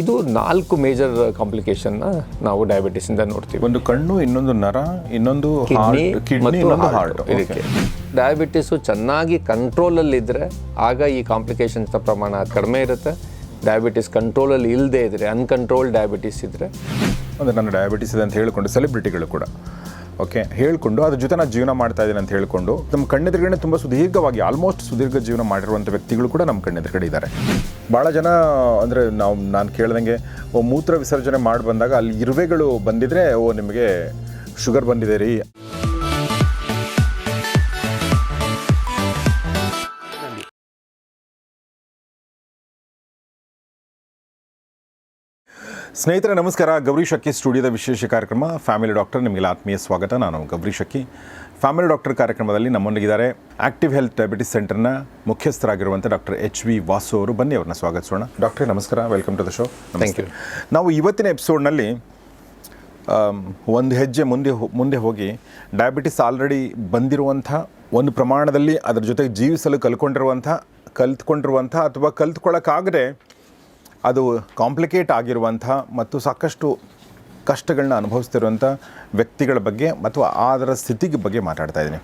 ಇದು ನಾಲ್ಕು ಮೇಜರ್ ಕಾಂಪ್ಲಿಕೇಶನ್ನ ನಾವು ಡಯಾಬಿಟಿಸಿಂದ ನೋಡ್ತೀವಿ. ಒಂದು ಕಣ್ಣು ಇನ್ನೊಂದು ನರ ಇನ್ನೊಂದು ಮತ್ತು ಹಾರ್ಟ್ ಇದಕ್ಕೆ ಡಯಾಬಿಟಿಸು ಚೆನ್ನಾಗಿ ಕಂಟ್ರೋಲಲ್ಲಿದ್ದರೆ ಆಗ ಈ ಕಾಂಪ್ಲಿಕೇಶನ್ಸ್ನ ಪ್ರಮಾಣ ಕಡಿಮೆ ಇರುತ್ತೆ. ಡಯಾಬಿಟಿಸ್ ಕಂಟ್ರೋಲಲ್ಲಿ ಇಲ್ಲದೆ ಇದ್ದರೆ ಅನ್ಕಂಟ್ರೋಲ್ ಡಯಾಬಿಟಿಸ್ ಇದ್ದರೆ ಅಂದರೆ ನನ್ನ ಡಯಾಬಿಟಿಸ್ ಇದೆ ಅಂತ ಹೇಳಿಕೊಂಡು ಸೆಲೆಬ್ರಿಟಿಗಳು ಕೂಡ. ಓಕೆ, ಹೇಳಿಕೊಂಡು ಅದ್ರ ಜೊತೆ ನಾನು ಜೀವನ ಮಾಡ್ತಾ ಇದ್ದೀನಿ ಅಂತ ಹೇಳ್ಕೊಂಡು, ನಮ್ಮ ಕಣ್ಣೆದುರುಗಡೆ ತುಂಬ ಸುದೀರ್ಘವಾಗಿ ಆಲ್ಮೋಸ್ಟ್ ಸುದೀರ್ಘ ಜೀವನ ಮಾಡಿರುವಂಥ ವ್ಯಕ್ತಿಗಳು ಕೂಡ ನಮ್ಮ ಕಣ್ಣೆದುರುಗಡೆ ಇದ್ದಾರೆ. ಭಾಳ ಜನ, ಅಂದರೆ ನಾವು, ನಾನು ಕೇಳ್ದಂಗೆ, ಓ, ಮೂತ್ರ ವಿಸರ್ಜನೆ ಮಾಡಿ ಬಂದಾಗ ಅಲ್ಲಿ ಇರುವೆಗಳು ಬಂದಿದ್ರೆ, ಓ, ನಿಮಗೆ ಶುಗರ್ ಬಂದಿದೆ ರೀ. ಸ್ನೇಹಿತರೆ ನಮಸ್ಕಾರ. ಗೌರಿ ಶಕ್ಕಿ ಸ್ಟುಡಿಯೋದ ವಿಶೇಷ ಕಾರ್ಯಕ್ರಮ. ಫ್ಯಾಮಿಲಿ ಡಾಕ್ಟರ್ ನಿಮಗೆಲ್ಲ ಆತ್ಮೀಯ ಸ್ವಾಗತ. ನಾನು ಗೌರಿ ಶಕ್ಕಿ ಫ್ಯಾಮಿಲಿ ಡಾಕ್ಟರ್ ಕಾರ್ಯಕ್ರಮದಲ್ಲಿ ನಮ್ಮೊಂದಿಗಿದ್ದಾರೆ ಆಕ್ಟಿವ್ ಹೆಲ್ತ್ ಡಯಾಬಿಟಿಸ್ ಸೆಂಟರ್ನ ಮುಖ್ಯಸ್ಥರಾಗಿರುವಂಥ ಡಾಕ್ಟರ್ ಎಚ್ ವಿ ವಾಸು ಅವರು. ಬನ್ನಿ ಅವ್ರನ್ನ ಸ್ವಾಗತಿಸೋಣ. ಡಾಕ್ಟ್ರೇ ನಮಸ್ಕಾರ. Welcome to the show. Thank you ನಾವು ಇವತ್ತಿನ ಎಪಿಸೋಡ್ನಲ್ಲಿ ಒಂದು ಹೆಜ್ಜೆ ಮುಂದೆ ಮುಂದೆ ಹೋಗಿ ಡಯಾಬಿಟಿಸ್ ಆಲ್ರೆಡಿ ಬಂದಿರುವಂಥ ಒಂದು ಪ್ರಮಾಣದಲ್ಲಿ ಅದರ ಜೊತೆಗೆ ಜೀವಿಸಲು ಕಲ್ಕೊಂಡಿರುವಂಥ ಕಲ್ತ್ಕೊಂಡಿರುವಂಥ ಅಥವಾ ಕಲ್ತ್ಕೊಳ್ಳೋಕ್ಕಾಗದೆ ಅದು ಕಾಂಪ್ಲಿಕೇಟ್ ಆಗಿರುವಂಥ ಮತ್ತು ಸಾಕಷ್ಟು ಕಷ್ಟಗಳನ್ನ ಅನುಭವಿಸ್ತಿರುವಂಥ ವ್ಯಕ್ತಿಗಳ ಬಗ್ಗೆ ಅಥವಾ ಅದರ ಸ್ಥಿತಿಗೆ ಬಗ್ಗೆ ಮಾತಾಡ್ತಾ ಇದ್ದೀನಿ.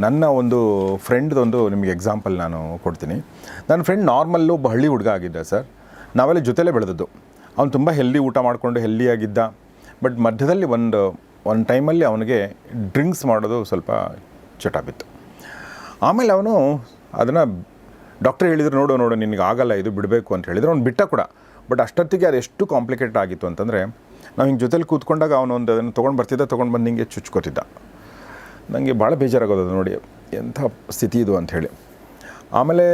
ನನ್ನ ಒಂದು ಫ್ರೆಂಡ್ದೊಂದು ನಿಮಗೆ ಎಕ್ಸಾಂಪಲ್ ನಾನು ಕೊಡ್ತೀನಿ. ನನ್ನ ಫ್ರೆಂಡ್ ನಾರ್ಮಲ್ಲು ಒಬ್ಬ ಹಳ್ಳಿ ಹುಡುಗ ಆಗಿದ್ದ ಸರ್. ನಾವೆಲ್ಲ ಜೊತೆಲೇ ಬೆಳೆದದ್ದು. ಅವನು ತುಂಬ ಹೆಲ್ದಿ ಊಟ ಮಾಡಿಕೊಂಡು ಹೆಲ್ದಿಯಾಗಿದ್ದ. ಬಟ್ ಮಧ್ಯದಲ್ಲಿ ಒಂದು ಒಂದು ಟೈಮಲ್ಲಿ ಅವನಿಗೆ ಡ್ರಿಂಕ್ಸ್ ಮಾಡೋದು ಸ್ವಲ್ಪ ಚಟ ಆಮೇಲೆ ಅವನು ಅದನ್ನು ಡಾಕ್ಟರ್ ಹೇಳಿದ್ರು, ನೋಡು ನೋಡು, ನಿನಗೆ ಆಗಲ್ಲ, ಇದು ಬಿಡಬೇಕು ಅಂತ ಹೇಳಿದ್ರು. ಅವ್ನು ಬಿಟ್ಟ ಕೂಡ. ಬಟ್ ಅಷ್ಟೊತ್ತಿಗೆ ಅದು ಎಷ್ಟು ಕಾಂಪ್ಲಿಕೇಟ್ ಆಗಿತ್ತು ಅಂತಂದರೆ, ನಾವು ಹಿಂಗೆ ಜೊತೆಲಿ ಕೂತ್ಕೊಂಡಾಗ ಅವನು ಒಂದು ಅದನ್ನು ತೊಗೊಂಡು ಬರ್ತಿದ್ದ, ತೊಗೊಂಡು ಬಂದು ಹಿಂಗೆ ಚುಚ್ಕೋತಿದ್ದ. ನನಗೆ ಭಾಳ ಬೇಜಾರಾಗೋದು ನೋಡಿ, ಎಂಥ ಸ್ಥಿತಿ ಇದು ಅಂಥೇಳಿ ಆಮೇಲೆ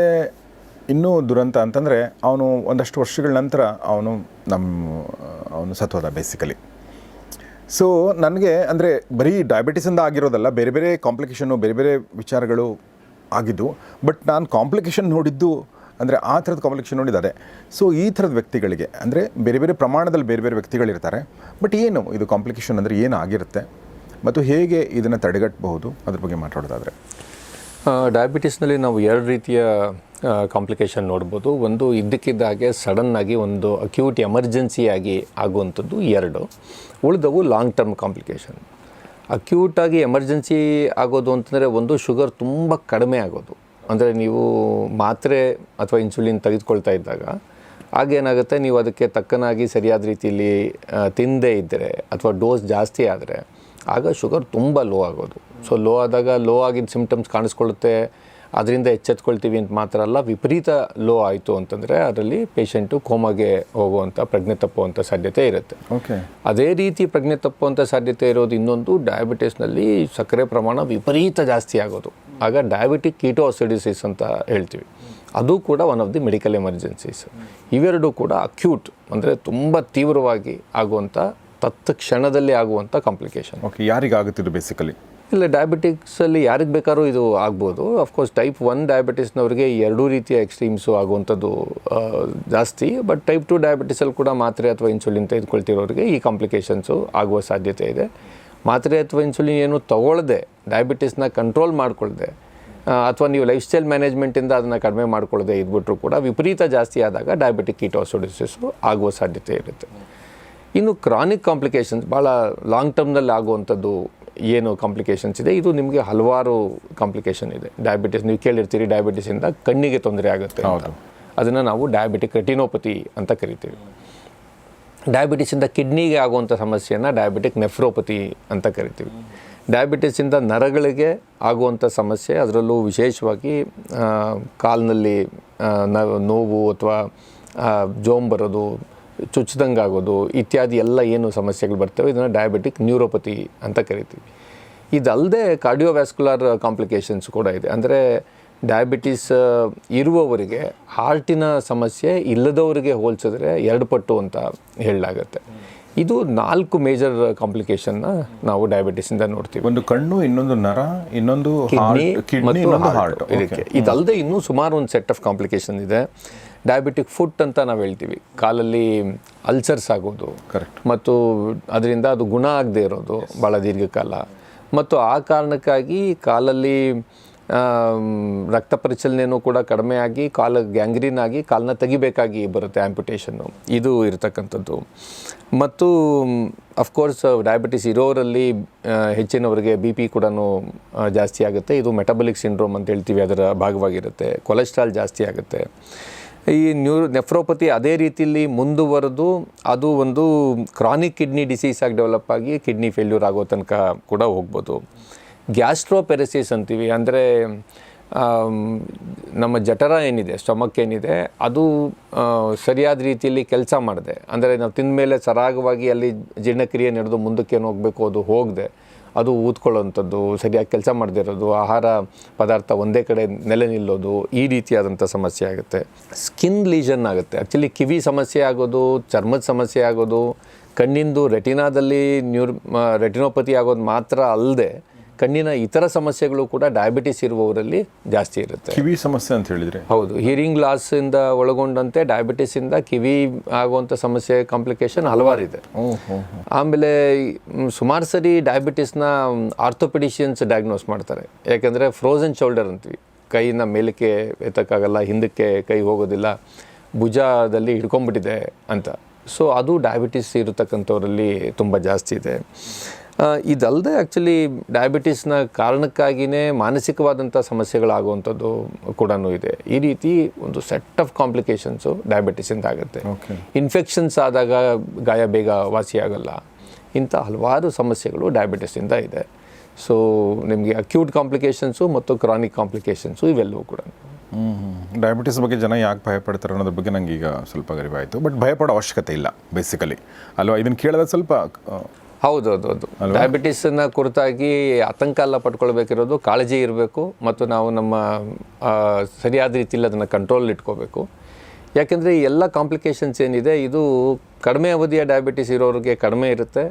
ಇನ್ನೂ ದುರಂತ ಅಂತಂದರೆ, ಅವನು ಒಂದಷ್ಟು ವರ್ಷಗಳ ನಂತರ ಅವನು ನಮ್ಮ ಅವನು ಸತ್ವದ ಬೇಸಿಕಲಿ ಸೊ ನನಗೆ ಅಂದರೆ ಬರೀ ಡಯಾಬಿಟಿಸಿಂದ ಆಗಿರೋದಲ್ಲ, ಬೇರೆ ಬೇರೆ ಕಾಂಪ್ಲಿಕೇಶನ್ನು ಬೇರೆ ಬೇರೆ ವಿಚಾರಗಳು ಆಗಿದ್ದು ಬಟ್ ನಾನು ಕಾಂಪ್ಲಿಕೇಶನ್ ನೋಡಿದ್ದು, ಅಂದರೆ ಆ ಥರದ ಕಾಂಪ್ಲಿಕೇಶನ್ ನೋಡಿದ್ದಾರೆ ಸೊ ಈ ಥರದ ವ್ಯಕ್ತಿಗಳಿಗೆ, ಅಂದರೆ ಬೇರೆ ಬೇರೆ ಪ್ರಮಾಣದಲ್ಲಿ ಬೇರೆ ಬೇರೆ ವ್ಯಕ್ತಿಗಳಿರ್ತಾರೆ ಬಟ್ ಏನು ಇದು ಕಾಂಪ್ಲಿಕೇಶನ್ ಅಂದರೆ ಏನು ಆಗಿರುತ್ತೆ, ಮತ್ತು ಹೇಗೆ ಇದನ್ನು ತಡೆಗಟ್ಟಬಹುದು ಅದ್ರ ಬಗ್ಗೆ ಮಾತಾಡೋದಾದರೆ. ಡಯಾಬಿಟಿಸ್ನಲ್ಲಿ ನಾವು ಎರಡು ರೀತಿಯ ಕಾಂಪ್ಲಿಕೇಶನ್ ನೋಡ್ಬೋದು. ಒಂದು ಇದ್ದಕ್ಕಿದ್ದಾಗೆ ಸಡನ್ನಾಗಿ ಒಂದು ಅಕ್ಯೂಟ್ ಎಮರ್ಜೆನ್ಸಿಯಾಗಿ ಆಗುವಂಥದ್ದು ಎರಡು. ಉಳಿದವು ಲಾಂಗ್ ಟರ್ಮ್ ಕಾಂಪ್ಲಿಕೇಶನ್ ಅಕ್ಯೂಟಾಗಿ ಎಮರ್ಜೆನ್ಸಿ ಆಗೋದು ಅಂತಂದರೆ ಒಂದು ಶುಗರ್ ತುಂಬ ಕಡಿಮೆ ಆಗೋದು. ಅಂದರೆ ನೀವು ಮಾತ್ರೆ ಅಥವಾ ಇನ್ಸುಲಿನ್ ತೆಗೆದುಕೊಳ್ತಾ ಇದ್ದಾಗ ಆಗೇನಾಗುತ್ತೆ? ನೀವು ಅದಕ್ಕೆ ತಕ್ಕನಾಗಿ ಸರಿಯಾದ ರೀತಿಯಲ್ಲಿ ತಿಂದೇ ಇದ್ದರೆ ಅಥವಾ ಡೋಸ್ ಜಾಸ್ತಿ ಆದರೆ ಆಗ ಶುಗರ್ ತುಂಬ ಲೋ ಆಗೋದು. ಸೊ ಲೋ ಆದಾಗ ಲೋ ಆಗಿದ್ದ ಸಿಮ್ಟಮ್ಸ್ ಕಾಣಿಸ್ಕೊಳ್ಳುತ್ತೆ. ಅದರಿಂದ ಎಚ್ಚೆತ್ಕೊಳ್ತೀವಿ ಅಂತ ಮಾತ್ರ ಅಲ್ಲ ವಿಪರೀತ ಲೋ ಆಯಿತು ಅಂತಂದರೆ ಅದರಲ್ಲಿ ಪೇಷಂಟು ಕೋಮಾಗೆ ಹೋಗುವಂಥ ಪ್ರಜ್ಞೆ ತಪ್ಪುವಂಥ ಸಾಧ್ಯತೆ ಇರುತ್ತೆ. ಓಕೆ ಅದೇ ರೀತಿ ಪ್ರಜ್ಞೆ ತಪ್ಪುವಂಥ ಸಾಧ್ಯತೆ ಇರೋದು ಇನ್ನೊಂದು ಡಯಾಬಿಟಿಸ್ನಲ್ಲಿ ಸಕ್ಕರೆ ಪ್ರಮಾಣ ವಿಪರೀತ ಜಾಸ್ತಿ ಆಗೋದು. ಆಗ ಡಯಾಬಿಟಿಕ್ ಕೀಟೋಸಿಡಿಸಿಸ್ ಅಂತ ಹೇಳ್ತೀವಿ. ಅದು ಕೂಡ one of the medical emergencies ಇವೆರಡೂ ಕೂಡ ಅಕ್ಯೂಟ್ ಅಂದರೆ ತುಂಬ ತೀವ್ರವಾಗಿ ಆಗುವಂಥ ತತ್ ಕ್ಷಣದಲ್ಲಿ ಆಗುವಂಥ ಕಾಂಪ್ಲಿಕೇಶನ್ ಓಕೆ ಯಾರಿಗಾಗುತ್ತಿದ್ದು ಬೇಸಿಕಲಿ ಇಲ್ಲ ಡಯಾಬಿಟಿಕ್ಸಲ್ಲಿ ಯಾರಿಗೆ ಬೇಕಾದ್ರೂ ಇದು ಆಗ್ಬೋದು. ಅಫ್ಕೋರ್ಸ್ ಟೈಪ್ ಒನ್ ಡಯಾಬಿಟಿಸ್ನವ್ರಿಗೆ ಎರಡೂ ರೀತಿಯ ಎಕ್ಸ್ಟ್ರೀಮ್ಸು ಆಗುವಂಥದ್ದು ಜಾಸ್ತಿ. ಬಟ್ ಟೈಪ್ ಟು ಡಯಾಬಿಟಿಸಲ್ಲಿ ಕೂಡ ಮಾತ್ರೆ ಅಥವಾ ಇನ್ಸುಲಿನ್ ತೆಗೆದುಕೊಳ್ತಿರೋರಿಗೆ ಈ ಕಾಂಪ್ಲಿಕೇಶನ್ಸು ಆಗುವ ಸಾಧ್ಯತೆ ಇದೆ. ಮಾತ್ರೆ ಅಥವಾ ಇನ್ಸುಲಿನ್ ಏನು ತಗೊಳ್ಳದೆ ಡಯಾಬಿಟಿಸ್ನ ಕಂಟ್ರೋಲ್ ಮಾಡಿಕೊಳ್ಳದೆ ಅಥವಾ ನೀವು ಲೈಫ್ ಸ್ಟೈಲ್ ಮ್ಯಾನೇಜ್ಮೆಂಟಿಂದ ಅದನ್ನು ಕಡಿಮೆ ಮಾಡ್ಕೊಳ್ಳದೆ ಇದ್ಬಿಟ್ರು ಕೂಡ ವಿಪರೀತ ಜಾಸ್ತಿ ಆದಾಗ ಡಯಾಬಿಟಿಕ್ ಕೀಟೋಸೋಡಿಸಿಸು ಆಗುವ ಸಾಧ್ಯತೆ ಇರುತ್ತೆ. ಇನ್ನು ಕ್ರಾನಿಕ್ ಕಾಂಪ್ಲಿಕೇಶನ್ಸ್ ಭಾಳ ಲಾಂಗ್ ಟರ್ಮ್ನಲ್ಲಿ ಆಗುವಂಥದ್ದು ಏನು ಕಾಂಪ್ಲಿಕೇಶನ್ಸ್ ಇದೆ ಇದು ನಿಮಗೆ ಹಲವಾರು ಕಾಂಪ್ಲಿಕೇಶನ್ ಇದೆ. ಡಯಾಬಿಟಿಸ್ ನೀವು ಕೇಳಿರ್ತೀರಿ ಡಯಾಬಿಟಿಸಿಂದ ಕಣ್ಣಿಗೆ ತೊಂದರೆ ಆಗುತ್ತೆ. ಅದನ್ನು ನಾವು ಡಯಾಬಿಟಿಕ್ ರೆಟಿನೋಪತಿ ಅಂತ ಕರಿತೀವಿ. ಡಯಾಬಿಟಿಸಿಂದ ಕಿಡ್ನಿಗೆ ಆಗುವಂಥ ಸಮಸ್ಯೆಯನ್ನು ಡಯಾಬಿಟಿಕ್ ನೆಫ್ರೋಪತಿ ಅಂತ ಕರಿತೀವಿ. ಡಯಾಬಿಟಿಸಿಂದ ನರಗಳಿಗೆ ಆಗುವಂಥ ಸಮಸ್ಯೆ ಅದರಲ್ಲೂ ವಿಶೇಷವಾಗಿ ಕಾಲಿನಲ್ಲಿ ನೋವು ಅಥವಾ ಜೋಮ್ ಬರೋದು ಚುಚ್ಚಿದಂಗೆ ಆಗೋದು ಇತ್ಯಾದಿ ಎಲ್ಲ ಏನು ಸಮಸ್ಯೆಗಳು ಬರ್ತವೆ ಇದನ್ನು ಡಯಾಬಿಟಿಕ್ ನ್ಯೂರೋಪತಿ ಅಂತ ಕರಿತೀವಿ. ಇದಲ್ಲದೆ ಕಾರ್ಡಿಯೋವ್ಯಾಸ್ಕುಲರ್ ಕಾಂಪ್ಲಿಕೇಶನ್ಸ್ ಕೂಡ ಇದೆ. ಅಂದರೆ ಡಯಾಬಿಟೀಸ್ ಇರುವವರಿಗೆ ಹಾರ್ಟಿನ ಸಮಸ್ಯೆ ಇಲ್ಲದವರಿಗೆ ಹೋಲಿಸಿದ್ರೆ ಎರಡು ಪಟ್ಟು ಅಂತ ಹೇಳಲಾಗತ್ತೆ. ಇದು ನಾಲ್ಕು ಮೇಜರ್ ಕಾಂಪ್ಲಿಕೇಶನ್ನ ನಾವು ಡಯಾಬಿಟಿಸಿಂದ ನೋಡ್ತೀವಿ. ಒಂದು ಕಣ್ಣು ಇನ್ನೊಂದು ನರ ಇನ್ನೊಂದು ಕಿಡ್ನಿ ಇದಕ್ಕೆ. ಇದಲ್ಲದೆ ಇನ್ನೂ ಸುಮಾರು ಒಂದು ಸೆಟ್ ಆಫ್ ಕಾಂಪ್ಲಿಕೇಶನ್ ಇದೆ. ಡಯಾಬಿಟಿಕ್ ಫುಟ್ ಅಂತ ನಾವು ಹೇಳ್ತೀವಿ. ಕಾಲಲ್ಲಿ ಅಲ್ಸರ್ಸ್ ಆಗೋದು. ಕರೆಕ್ಟ್ ಮತ್ತು ಅದರಿಂದ ಅದು ಗುಣ ಆಗದೆ ಇರೋದು ಭಾಳ ದೀರ್ಘಕಾಲ. ಮತ್ತು ಆ ಕಾರಣಕ್ಕಾಗಿ ಕಾಲಲ್ಲಿ ರಕ್ತ ಪರಿಚಲನೆಯೂ ಕೂಡ ಕಡಿಮೆ ಆಗಿ ಕಾಲ ಗ್ಯಾಂಗ್ರೀನ್ ಆಗಿ ಕಾಲನ್ನ ತೆಗಿಬೇಕಾಗಿ ಬರುತ್ತೆ ಆ್ಯಂಪುಟೇಷನ್ನು ಇದು ಇರತಕ್ಕಂಥದ್ದು. ಮತ್ತು ಅಫ್ಕೋರ್ಸ್ ಡಯಾಬಿಟಿಸ್ ಇರೋರಲ್ಲಿ ಹೆಚ್ಚಿನವರಿಗೆ ಬಿ ಪಿ ಕೂಡ ಜಾಸ್ತಿ ಆಗುತ್ತೆ. ಇದು ಮೆಟಬಲಿಕ್ ಸಿಂಡ್ರೋಮ್ ಅಂತ ಹೇಳ್ತೀವಿ ಅದರ ಭಾಗವಾಗಿರುತ್ತೆ. ಕೊಲೆಸ್ಟ್ರಾಲ್ ಜಾಸ್ತಿ ಆಗುತ್ತೆ. ಈ ನ್ಯೂ ನೆಫ್ರೋಪತಿ ಅದೇ ರೀತಿಯಲ್ಲಿ ಮುಂದುವರೆದು ಅದು ಒಂದು ಕ್ರಾನಿಕ್ ಕಿಡ್ನಿ ಡಿಸೀಸ್ ಆಗಿ ಡೆವಲಪ್ ಆಗಿ ಕಿಡ್ನಿ ಫೇಲ್ಯೂರ್ ಆಗೋ ತನಕ ಕೂಡ ಹೋಗ್ಬೋದು. ಗ್ಯಾಸ್ಟ್ರೋಪೆರಸಿಸ್ ಅಂತೀವಿ, ಅಂದರೆ ನಮ್ಮ ಜಠರ ಏನಿದೆ ಸ್ಟಮಕ್ ಏನಿದೆ, ಅದು ಸರಿಯಾದ ರೀತಿಯಲ್ಲಿ ಕೆಲಸ ಮಾಡಿದೆ. ಅಂದರೆ ನಾವು ತಿಂದ ಮೇಲೆ ಸರಾಗವಾಗಿ ಅಲ್ಲಿ ಜೀರ್ಣಕ್ರಿಯೆ ನಡೆದು ಮುಂದಕ್ಕೆ ಏನು ಹೋಗಬೇಕು, ಅದು ಹೋಗದೆ. ಅದು ಊದ್ಕೊಳ್ಳೋವಂಥದ್ದು ಸರಿಯಾಗಿ ಕೆಲಸ ಮಾಡದಿರೋದು, ಆಹಾರ ಪದಾರ್ಥ ಒಂದೇ ಕಡೆ ನೆಲೆ ನಿಲ್ಲೋದು, ಈ ರೀತಿಯಾದಂಥ ಸಮಸ್ಯೆ ಆಗುತ್ತೆ. ಸ್ಕಿನ್ ಲೀಷನ್ ಆಗುತ್ತೆ. ಆ್ಯಕ್ಚುಲಿ ಕಿವಿ ಸಮಸ್ಯೆ ಆಗೋದು, ಚರ್ಮದ ಸಮಸ್ಯೆ ಆಗೋದು, ಕಣ್ಣಿಂದು ರೆಟಿನಾದಲ್ಲಿ ನ್ಯೂರ್ ರೆಟಿನೋಪತಿ ಆಗೋದು ಮಾತ್ರ ಅಲ್ಲದೆ ಕಣ್ಣಿನ ಇತರ ಸಮಸ್ಯೆಗಳು ಕೂಡ ಡಯಾಬಿಟಿಸ್ ಇರುವವರಲ್ಲಿ ಜಾಸ್ತಿ ಇರುತ್ತೆ. ಕಿವಿ ಸಮಸ್ಯೆ ಅಂತ ಹೇಳಿದ್ರೆ? ಹೌದು ಹಿಯರಿಂಗ್ ಲಾಸಿಂದ ಒಳಗೊಂಡಂತೆ ಡಯಾಬಿಟಿಸಿಂದ ಕಿವಿ ಆಗುವಂಥ ಸಮಸ್ಯೆ ಕಾಂಪ್ಲಿಕೇಶನ್ ಹಲವಾರಿದೆ. ಇದೆ ಆಮೇಲೆ ಸುಮಾರು ಸರಿ ಡಯಾಬಿಟಿಸ್ನ ಆರ್ಥೋಪೆಡಿಷಿಯನ್ಸ್ ಡಯಾಗ್ನೋಸ್ ಮಾಡ್ತಾರೆ. ಯಾಕೆಂದರೆ ಫ್ರೋಝನ್ ಶೋಲ್ಡರ್ ಅಂತೀವಿ. ಕೈನ ಮೇಲಕ್ಕೆ ಎತ್ತಕ್ಕಾಗಲ್ಲ ಹಿಂದಕ್ಕೆ ಕೈ ಹೋಗೋದಿಲ್ಲ ಭುಜದಲ್ಲಿ ಹಿಡ್ಕೊಂಡ್ಬಿಟ್ಟಿದೆ ಅಂತ. ಸೊ ಅದು ಡಯಾಬಿಟಿಸ್ ಇರತಕ್ಕಂಥವರಲ್ಲಿ ತುಂಬ ಜಾಸ್ತಿ ಇದೆ. ಇದಲ್ಲದೆ ಆ್ಯಕ್ಚುಲಿ ಡಯಾಬಿಟಿಸ್ನ ಕಾರಣಕ್ಕಾಗಿಯೇ ಮಾನಸಿಕವಾದಂಥ ಸಮಸ್ಯೆಗಳಾಗುವಂಥದ್ದು ಕೂಡ ಇದೆ. ಈ ರೀತಿ ಒಂದು ಸೆಟ್ ಆಫ್ ಕಾಂಪ್ಲಿಕೇಶನ್ಸು ಡಯಾಬಿಟಿಸಿಂದ ಆಗುತ್ತೆ. ಇನ್ಫೆಕ್ಷನ್ಸ್ ಆದಾಗ ಗಾಯ ಬೇಗ ವಾಸಿಯಾಗಲ್ಲ. ಇಂಥ ಹಲವಾರು ಸಮಸ್ಯೆಗಳು ಡಯಾಬಿಟಿಸಿಂದ ಇದೆ. ಸೊ ನಿಮಗೆ ಅಕ್ಯೂಟ್ ಕಾಂಪ್ಲಿಕೇಶನ್ಸು ಮತ್ತು ಕ್ರಾನಿಕ್ ಕಾಂಪ್ಲಿಕೇಶನ್ಸು ಇವೆಲ್ಲವೂ ಕೂಡ ಡಯಾಬಿಟಿಸ್ ಬಗ್ಗೆ ಜನ ಯಾಕೆ ಭಯಪಡ್ತಾರೆ ಅನ್ನೋದ್ರ ಬಗ್ಗೆ ನಂಗೆ ಈಗ ಸ್ವಲ್ಪ ಗರಿವಾಯಿತು ಬಟ್ ಭಯಪಡೋ ಅವಶ್ಯಕತೆ ಇಲ್ಲ ಬೇಸಿಕಲಿ ಅಲ್ವಾ? ಇದನ್ನು ಕೇಳಿದ್ರೆ ಸ್ವಲ್ಪ ಹೌದು ಹೌದು ಹೌದು ಡಯಾಬಿಟಿಸನ್ನು ಕುರಿತಾಗಿ ಆತಂಕ ಎಲ್ಲ ಪಡ್ಕೊಳ್ಬೇಕಿರೋದು ಕಾಳಜಿ ಇರಬೇಕು ಮತ್ತು ನಾವು ನಮ್ಮ ಸರಿಯಾದ ರೀತಿಯಲ್ಲಿ ಅದನ್ನು ಕಂಟ್ರೋಲ್ ಇಟ್ಕೋಬೇಕು. ಯಾಕೆಂದರೆ ಈ ಎಲ್ಲ ಕಾಂಪ್ಲಿಕೇಶನ್ಸ್ ಏನಿದೆ ಇದು ಕಡಿಮೆ ಅವಧಿಯ ಡಯಾಬಿಟಿಸ್ ಇರೋರಿಗೆ ಕಡಿಮೆ ಇರುತ್ತೆ.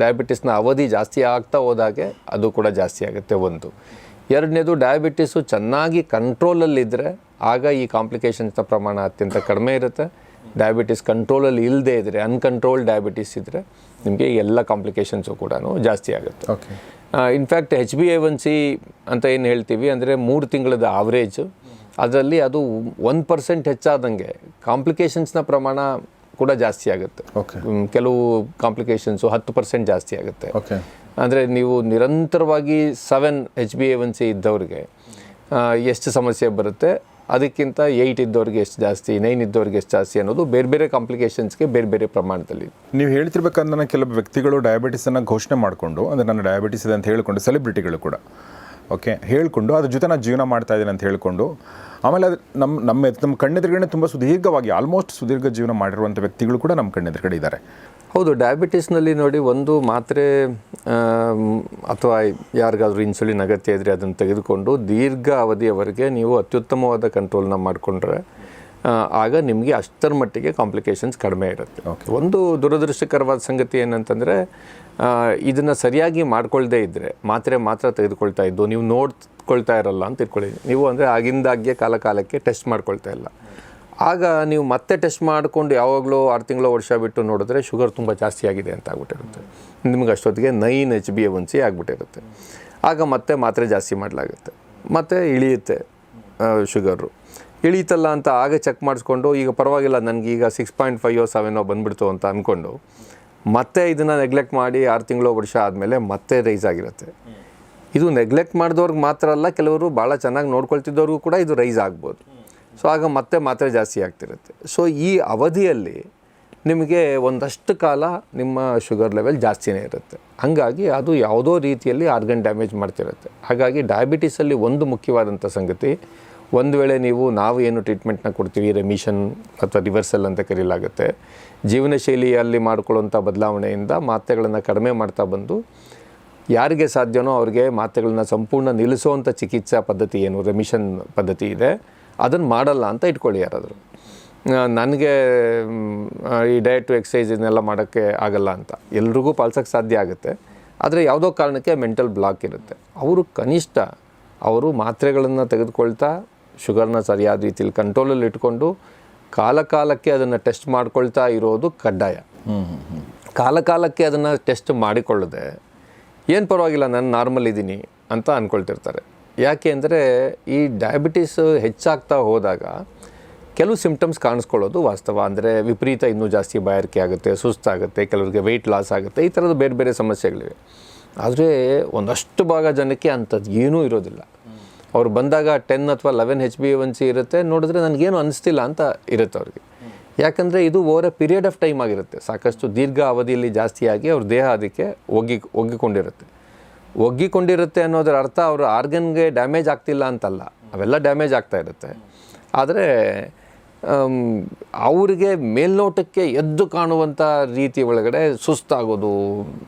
ಡಯಾಬಿಟಿಸ್ನ ಅವಧಿ ಜಾಸ್ತಿ ಆಗ್ತಾ ಹೋದಾಗೆ ಅದು ಕೂಡ ಜಾಸ್ತಿ ಆಗುತ್ತೆ ಒಂದು. ಎರಡನೇದು ಡಯಾಬಿಟಿಸು ಚೆನ್ನಾಗಿ ಕಂಟ್ರೋಲಲ್ಲಿದ್ದರೆ ಆಗ ಈ ಕಾಂಪ್ಲಿಕೇಶನ್ಸ್ನ ಪ್ರಮಾಣ ಅತ್ಯಂತ ಕಡಿಮೆ ಇರುತ್ತೆ. ಡಯಾಬಿಟಿಸ್ ಕಂಟ್ರೋಲಲ್ಲಿ ಇಲ್ಲದೆ ಇದ್ದರೆ ಅನ್ಕಂಟ್ರೋಲ್ ಡಯಾಬಿಟಿಸ್ ಇದ್ದರೆ ನಿಮಗೆ ಎಲ್ಲ ಕಾಂಪ್ಲಿಕೇಶನ್ಸು ಕೂಡ ಜಾಸ್ತಿ ಆಗುತ್ತೆ. Okay in fact H B A one C ಅಂತ ಏನು ಹೇಳ್ತೀವಿ ಅಂದರೆ ಮೂರು ತಿಂಗಳದ ಆವ್ರೇಜು ಅದರಲ್ಲಿ ಅದು ಒನ್ ಪರ್ಸೆಂಟ್ ಹೆಚ್ಚಾದಂಗೆ ಕಾಂಪ್ಲಿಕೇಶನ್ಸ್ನ ಪ್ರಮಾಣ ಕೂಡ ಜಾಸ್ತಿ ಆಗುತ್ತೆ. ಓಕೆ ಕೆಲವು ಕಾಂಪ್ಲಿಕೇಶನ್ಸು ಹತ್ತು ಪರ್ಸೆಂಟ್ ಜಾಸ್ತಿ ಆಗುತ್ತೆ. ಓಕೆ ಅಂದರೆ ನೀವು ನಿರಂತರವಾಗಿ seven H B A one C ಇದ್ದವ್ರಿಗೆ ಎಷ್ಟು ಸಮಸ್ಯೆ ಬರುತ್ತೆ? ಅದಕ್ಕಿಂತ ಏಯ್ಟ್ ಇದ್ದವ್ರಿಗೆ ಎಷ್ಟು ಜಾಸ್ತಿ ನೈನ್ ಇದ್ದವ್ರಿಗೆ ಎಷ್ಟು ಜಾಸ್ತಿ ಅನ್ನೋದು ಬೇರೆ ಬೇರೆ ಕಾಂಪ್ಲಿಕೇಶನ್ಸ್ಗೆ ಬೇರೆ ಬೇರೆ ಪ್ರಮಾಣದಲ್ಲಿ. ನೀವು ಹೇಳ್ತಿರ್ಬೇಕಂದ್ರೆ ಕೆಲವು ವ್ಯಕ್ತಿಗಳು ಡಯಾಬಿಟಿಸನ್ನು ಘೋಷಣೆ ಮಾಡಿಕೊಂಡು, ಅಂದರೆ ನನ್ನ ಡಯಾಬಿಟಿಸ್ ಇದೆ ಅಂತ ಹೇಳಿಕೊಂಡು ಸೆಲೆಬ್ರಿಟಿಗಳು ಕೂಡ ಓಕೆ ಹೇಳಿಕೊಂಡು, ಅದ್ರ ಜೊತೆ ನಾನು ಜೀವನ ಮಾಡ್ತಾ ಇದ್ದೀನಿ ಅಂತ ಹೇಳ್ಕೊಂಡು ಆಮೇಲೆ ಅದು ನಮ್ಮ ನಮ್ಮ ನಮ್ಮ ಕಣ್ಣೆದುರುಗಡೆ ತುಂಬ ಸುದೀರ್ಘವಾಗಿ ಆಲ್ಮೋಸ್ಟ್ ಸುದೀರ್ಘ ಜೀವನ ಮಾಡಿರುವಂಥ ವ್ಯಕ್ತಿಗಳು ಕೂಡ ನಮ್ಮ ಕಣ್ಣೆದುರುಗಡೆ ಇದ್ದಾರೆ. ಹೌದು ಡಯಾಬಿಟೀಸ್ನಲ್ಲಿ ನೋಡಿ ಒಂದು ಮಾತ್ರೆ ಅಥವಾ ಯಾರಿಗಾದ್ರೂ ಇನ್ಸುಲಿನ್ ಅಗತ್ಯ ಇದ್ದರೆ ಅದನ್ನು ತೆಗೆದುಕೊಂಡು ದೀರ್ಘ ಅವಧಿಯವರೆಗೆ ನೀವು ಅತ್ಯುತ್ತಮವಾದ ಕಂಟ್ರೋಲ್ನ ಮಾಡಿಕೊಂಡ್ರೆ ಆಗ ನಿಮಗೆ ಅಷ್ಟರ ಮಟ್ಟಿಗೆ ಕಾಂಪ್ಲಿಕೇಶನ್ಸ್ ಕಡಿಮೆ ಇರುತ್ತೆ. ಒಂದು ದುರದೃಷ್ಟಕರವಾದ ಸಂಗತಿ ಏನಂತಂದರೆ ಇದನ್ನು ಸರಿಯಾಗಿ ಮಾಡ್ಕೊಳ್ಳದೇ ಇದ್ದರೆ ಮಾತ್ರೆ ಮಾತ್ರ ತೆಗೆದುಕೊಳ್ತಾ ಇದ್ದು ನೀವು ನೋಡ್ಕೊಳ್ತಾ ಇರಲ್ಲ ಅಂತ ತಿಳ್ಕೊಳ್ಳಿ. ನೀವು ಅಂದರೆ ಆಗಿಂದಾಗ್ಗೆ ಕಾಲ ಕಾಲಕ್ಕೆ ಟೆಸ್ಟ್ ಮಾಡ್ಕೊಳ್ತಾ ಇಲ್ಲ. ಆಗ ನೀವು ಮತ್ತೆ ಟೆಸ್ಟ್ ಮಾಡಿಕೊಂಡು ಯಾವಾಗಲೂ ಆರು ತಿಂಗಳು ವರ್ಷ ಬಿಟ್ಟು ನೋಡಿದ್ರೆ ಶುಗರ್ ತುಂಬ ಜಾಸ್ತಿ ಆಗಿದೆ ಅಂತ ಆಗ್ಬಿಟ್ಟಿರುತ್ತೆ. ನಿಮ್ಗೆ ಅಷ್ಟೊತ್ತಿಗೆ nine H B A one C ಆಗಿಬಿಟ್ಟಿರುತ್ತೆ. ಆಗ ಮತ್ತೆ ಮಾತ್ರೆ ಜಾಸ್ತಿ ಮಾಡಲಾಗುತ್ತೆ. ಮತ್ತೆ ಇಳಿಯುತ್ತೆ ಶುಗರು ಇಳೀತಲ್ಲ ಅಂತ ಆಗ ಚೆಕ್ ಮಾಡಿಸ್ಕೊಂಡು, ಈಗ ಪರವಾಗಿಲ್ಲ, ನನಗೆ ಈಗ ಸಿಕ್ಸ್ ಪಾಯಿಂಟ್ ಫೈವೋ ಸೆವೆನೋ ಬಂದ್ಬಿಡ್ತು ಅಂತ ಅಂದ್ಕೊಂಡು ಮತ್ತೆ ಇದನ್ನು ನೆಗ್ಲೆಕ್ಟ್ ಮಾಡಿ ಆರು ತಿಂಗಳು ವರ್ಷ ಆದಮೇಲೆ ಮತ್ತೆ ರೈಸ್ ಆಗಿರುತ್ತೆ. ಇದು ನೆಗ್ಲೆಕ್ಟ್ ಮಾಡಿದವ್ರಿಗೆ ಮಾತ್ರ ಅಲ್ಲ, ಕೆಲವರು ಭಾಳ ಚೆನ್ನಾಗಿ ನೋಡ್ಕೊಳ್ತಿದ್ದವ್ರಿಗೂ ಕೂಡ ಇದು ರೈಸ್ ಆಗ್ಬೋದು. ಸೊ ಆಗ ಮತ್ತೆ ಮಾತ್ರೆ ಜಾಸ್ತಿ ಆಗ್ತಿರುತ್ತೆ. ಸೊ ಈ ಅವಧಿಯಲ್ಲಿ ನಿಮಗೆ ಒಂದಷ್ಟು ಕಾಲ ನಿಮ್ಮ ಶುಗರ್ ಲೆವೆಲ್ ಜಾಸ್ತಿನೇ ಇರುತ್ತೆ. ಹಾಗಾಗಿ ಅದು ಯಾವುದೋ ರೀತಿಯಲ್ಲಿ ಆರ್ಗನ್ ಡ್ಯಾಮೇಜ್ ಮಾಡ್ತಿರುತ್ತೆ. ಹಾಗಾಗಿ ಡಯಾಬಿಟೀಸಲ್ಲಿ ಒಂದು ಮುಖ್ಯವಾದಂಥ ಸಂಗತಿ ಒಂದು ವೇಳೆ ನೀವು ನಾವು ಏನು ಟ್ರೀಟ್ಮೆಂಟ್ನ ಕೊಡ್ತೀವಿ ರೆಮಿಷನ್ ಅಥವಾ ರಿವರ್ಸಲ್ ಅಂತ ಕರೀಲಾಗುತ್ತೆ, ಜೀವನ ಶೈಲಿಯಲ್ಲಿ ಮಾಡ್ಕೊಳ್ಳುವಂಥ ಬದಲಾವಣೆಯಿಂದ ಮಾತ್ರೆಗಳನ್ನು ಕಡಿಮೆ ಮಾಡ್ತಾ ಬಂದು, ಯಾರಿಗೆ ಸಾಧ್ಯನೋ ಅವ್ರಿಗೆ ಮಾತ್ರೆಗಳನ್ನ ಸಂಪೂರ್ಣ ನಿಲ್ಲಿಸುವಂಥ ಚಿಕಿತ್ಸಾ ಪದ್ಧತಿ ಏನು ರೆಮಿಷನ್ ಪದ್ಧತಿ ಇದೆ, ಅದನ್ನು ಮಾಡಲ್ಲ ಅಂತ ಇಟ್ಕೊಳ್ಳಿ ಯಾರಾದರೂ. ನನಗೆ ಈ ಡಯಟ್ ಎಕ್ಸಸೈಸ್ ಇದನ್ನೆಲ್ಲ ಮಾಡೋಕ್ಕೆ ಆಗಲ್ಲ ಅಂತ. ಎಲ್ರಿಗೂ ಪಾಲ್ಸೋಕ್ಕೆ ಸಾಧ್ಯ ಆಗುತ್ತೆ. ಆದರೆ ಯಾವುದೋ ಕಾರಣಕ್ಕೆ ಮೆಂಟಲ್ ಬ್ಲಾಕ್ ಇರುತ್ತೆ. ಅವರು ಕನಿಷ್ಠ ಅವರು ಮಾತ್ರೆಗಳನ್ನು ತೆಗೆದುಕೊಳ್ತಾ ಶುಗರ್ನ ಸರಿಯಾದ ರೀತಿಯಲ್ಲಿ ಕಂಟ್ರೋಲಲ್ಲಿ ಇಟ್ಕೊಂಡು ಕಾಲಕಾಲಕ್ಕೆ ಅದನ್ನು ಟೆಸ್ಟ್ ಮಾಡ್ಕೊಳ್ತಾ ಇರೋದು ಕಡ್ಡಾಯ. ಕಾಲಕಾಲಕ್ಕೆ ಅದನ್ನು ಟೆಸ್ಟ್ ಮಾಡಿಕೊಳ್ಳದೆ ಏನು ಪರವಾಗಿಲ್ಲ, ನಾನು ನಾರ್ಮಲ್ ಇದ್ದೀನಿ ಅಂತ ಅಂದ್ಕೊಳ್ತಿರ್ತಾರೆ ಯಾಕೆ ಅಂದರೆ ಈ ಡಯಾಬಿಟೀಸ್ ಹೆಚ್ಚಾಗ್ತಾ ಹೋದಾಗ ಕೆಲವು ಸಿಮ್ಟಮ್ಸ್ ಕಾಣಿಸ್ಕೊಳ್ಳೋದು ವಾಸ್ತವ. ಅಂದರೆ ವಿಪರೀತ ಇನ್ನೂ ಜಾಸ್ತಿ ಬಾಯಾರಿಕೆ ಆಗುತ್ತೆ, ಸುಸ್ತಾಗುತ್ತೆ, ಕೆಲವರಿಗೆ ವೆಯ್ಟ್ ಲಾಸ್ ಆಗುತ್ತೆ, ಈ ಥರದ ಬೇರೆ ಬೇರೆ ಸಮಸ್ಯೆಗಳಿವೆ. ಆದರೆ ಒಂದಷ್ಟು ಭಾಗ ಜನಕ್ಕೆ ಅಂಥದ್ದು ಏನೂ ಇರೋದಿಲ್ಲ. ಅವ್ರು ಬಂದಾಗ ಟೆನ್ ಅಥವಾ eleven H B one C ಇರುತ್ತೆ, ನೋಡಿದ್ರೆ ನನಗೇನು ಅನಿಸ್ತಿಲ್ಲ ಅಂತ ಇರುತ್ತೆ ಅವ್ರಿಗೆ. ಯಾಕಂದರೆ ಇದು over a period of time ಆಗಿರುತ್ತೆ. ಸಾಕಷ್ಟು ದೀರ್ಘ ಅವಧಿಯಲ್ಲಿ ಜಾಸ್ತಿಯಾಗಿ ಅವ್ರ ದೇಹ ಅದಕ್ಕೆ ಒಗ್ಗಿ, ಒಗ್ಗಿಕೊಂಡಿರುತ್ತೆ. ಒಗ್ಗಿಕೊಂಡಿರುತ್ತೆ ಅನ್ನೋದರ ಅರ್ಥ ಅವರು ಆರ್ಗನ್ಗೆ ಡ್ಯಾಮೇಜ್ ಆಗ್ತಿಲ್ಲ ಅಂತಲ್ಲ. ಅವೆಲ್ಲ ಡ್ಯಾಮೇಜ್ ಆಗ್ತಾ ಇರುತ್ತೆ. ಆದರೆ ಅವರಿಗೆ ಮೇಲ್ನೋಟಕ್ಕೆ ಎದ್ದು ಕಾಣುವಂಥ ರೀತಿ ಒಳಗಡೆ ಸುಸ್ತಾಗೋದು,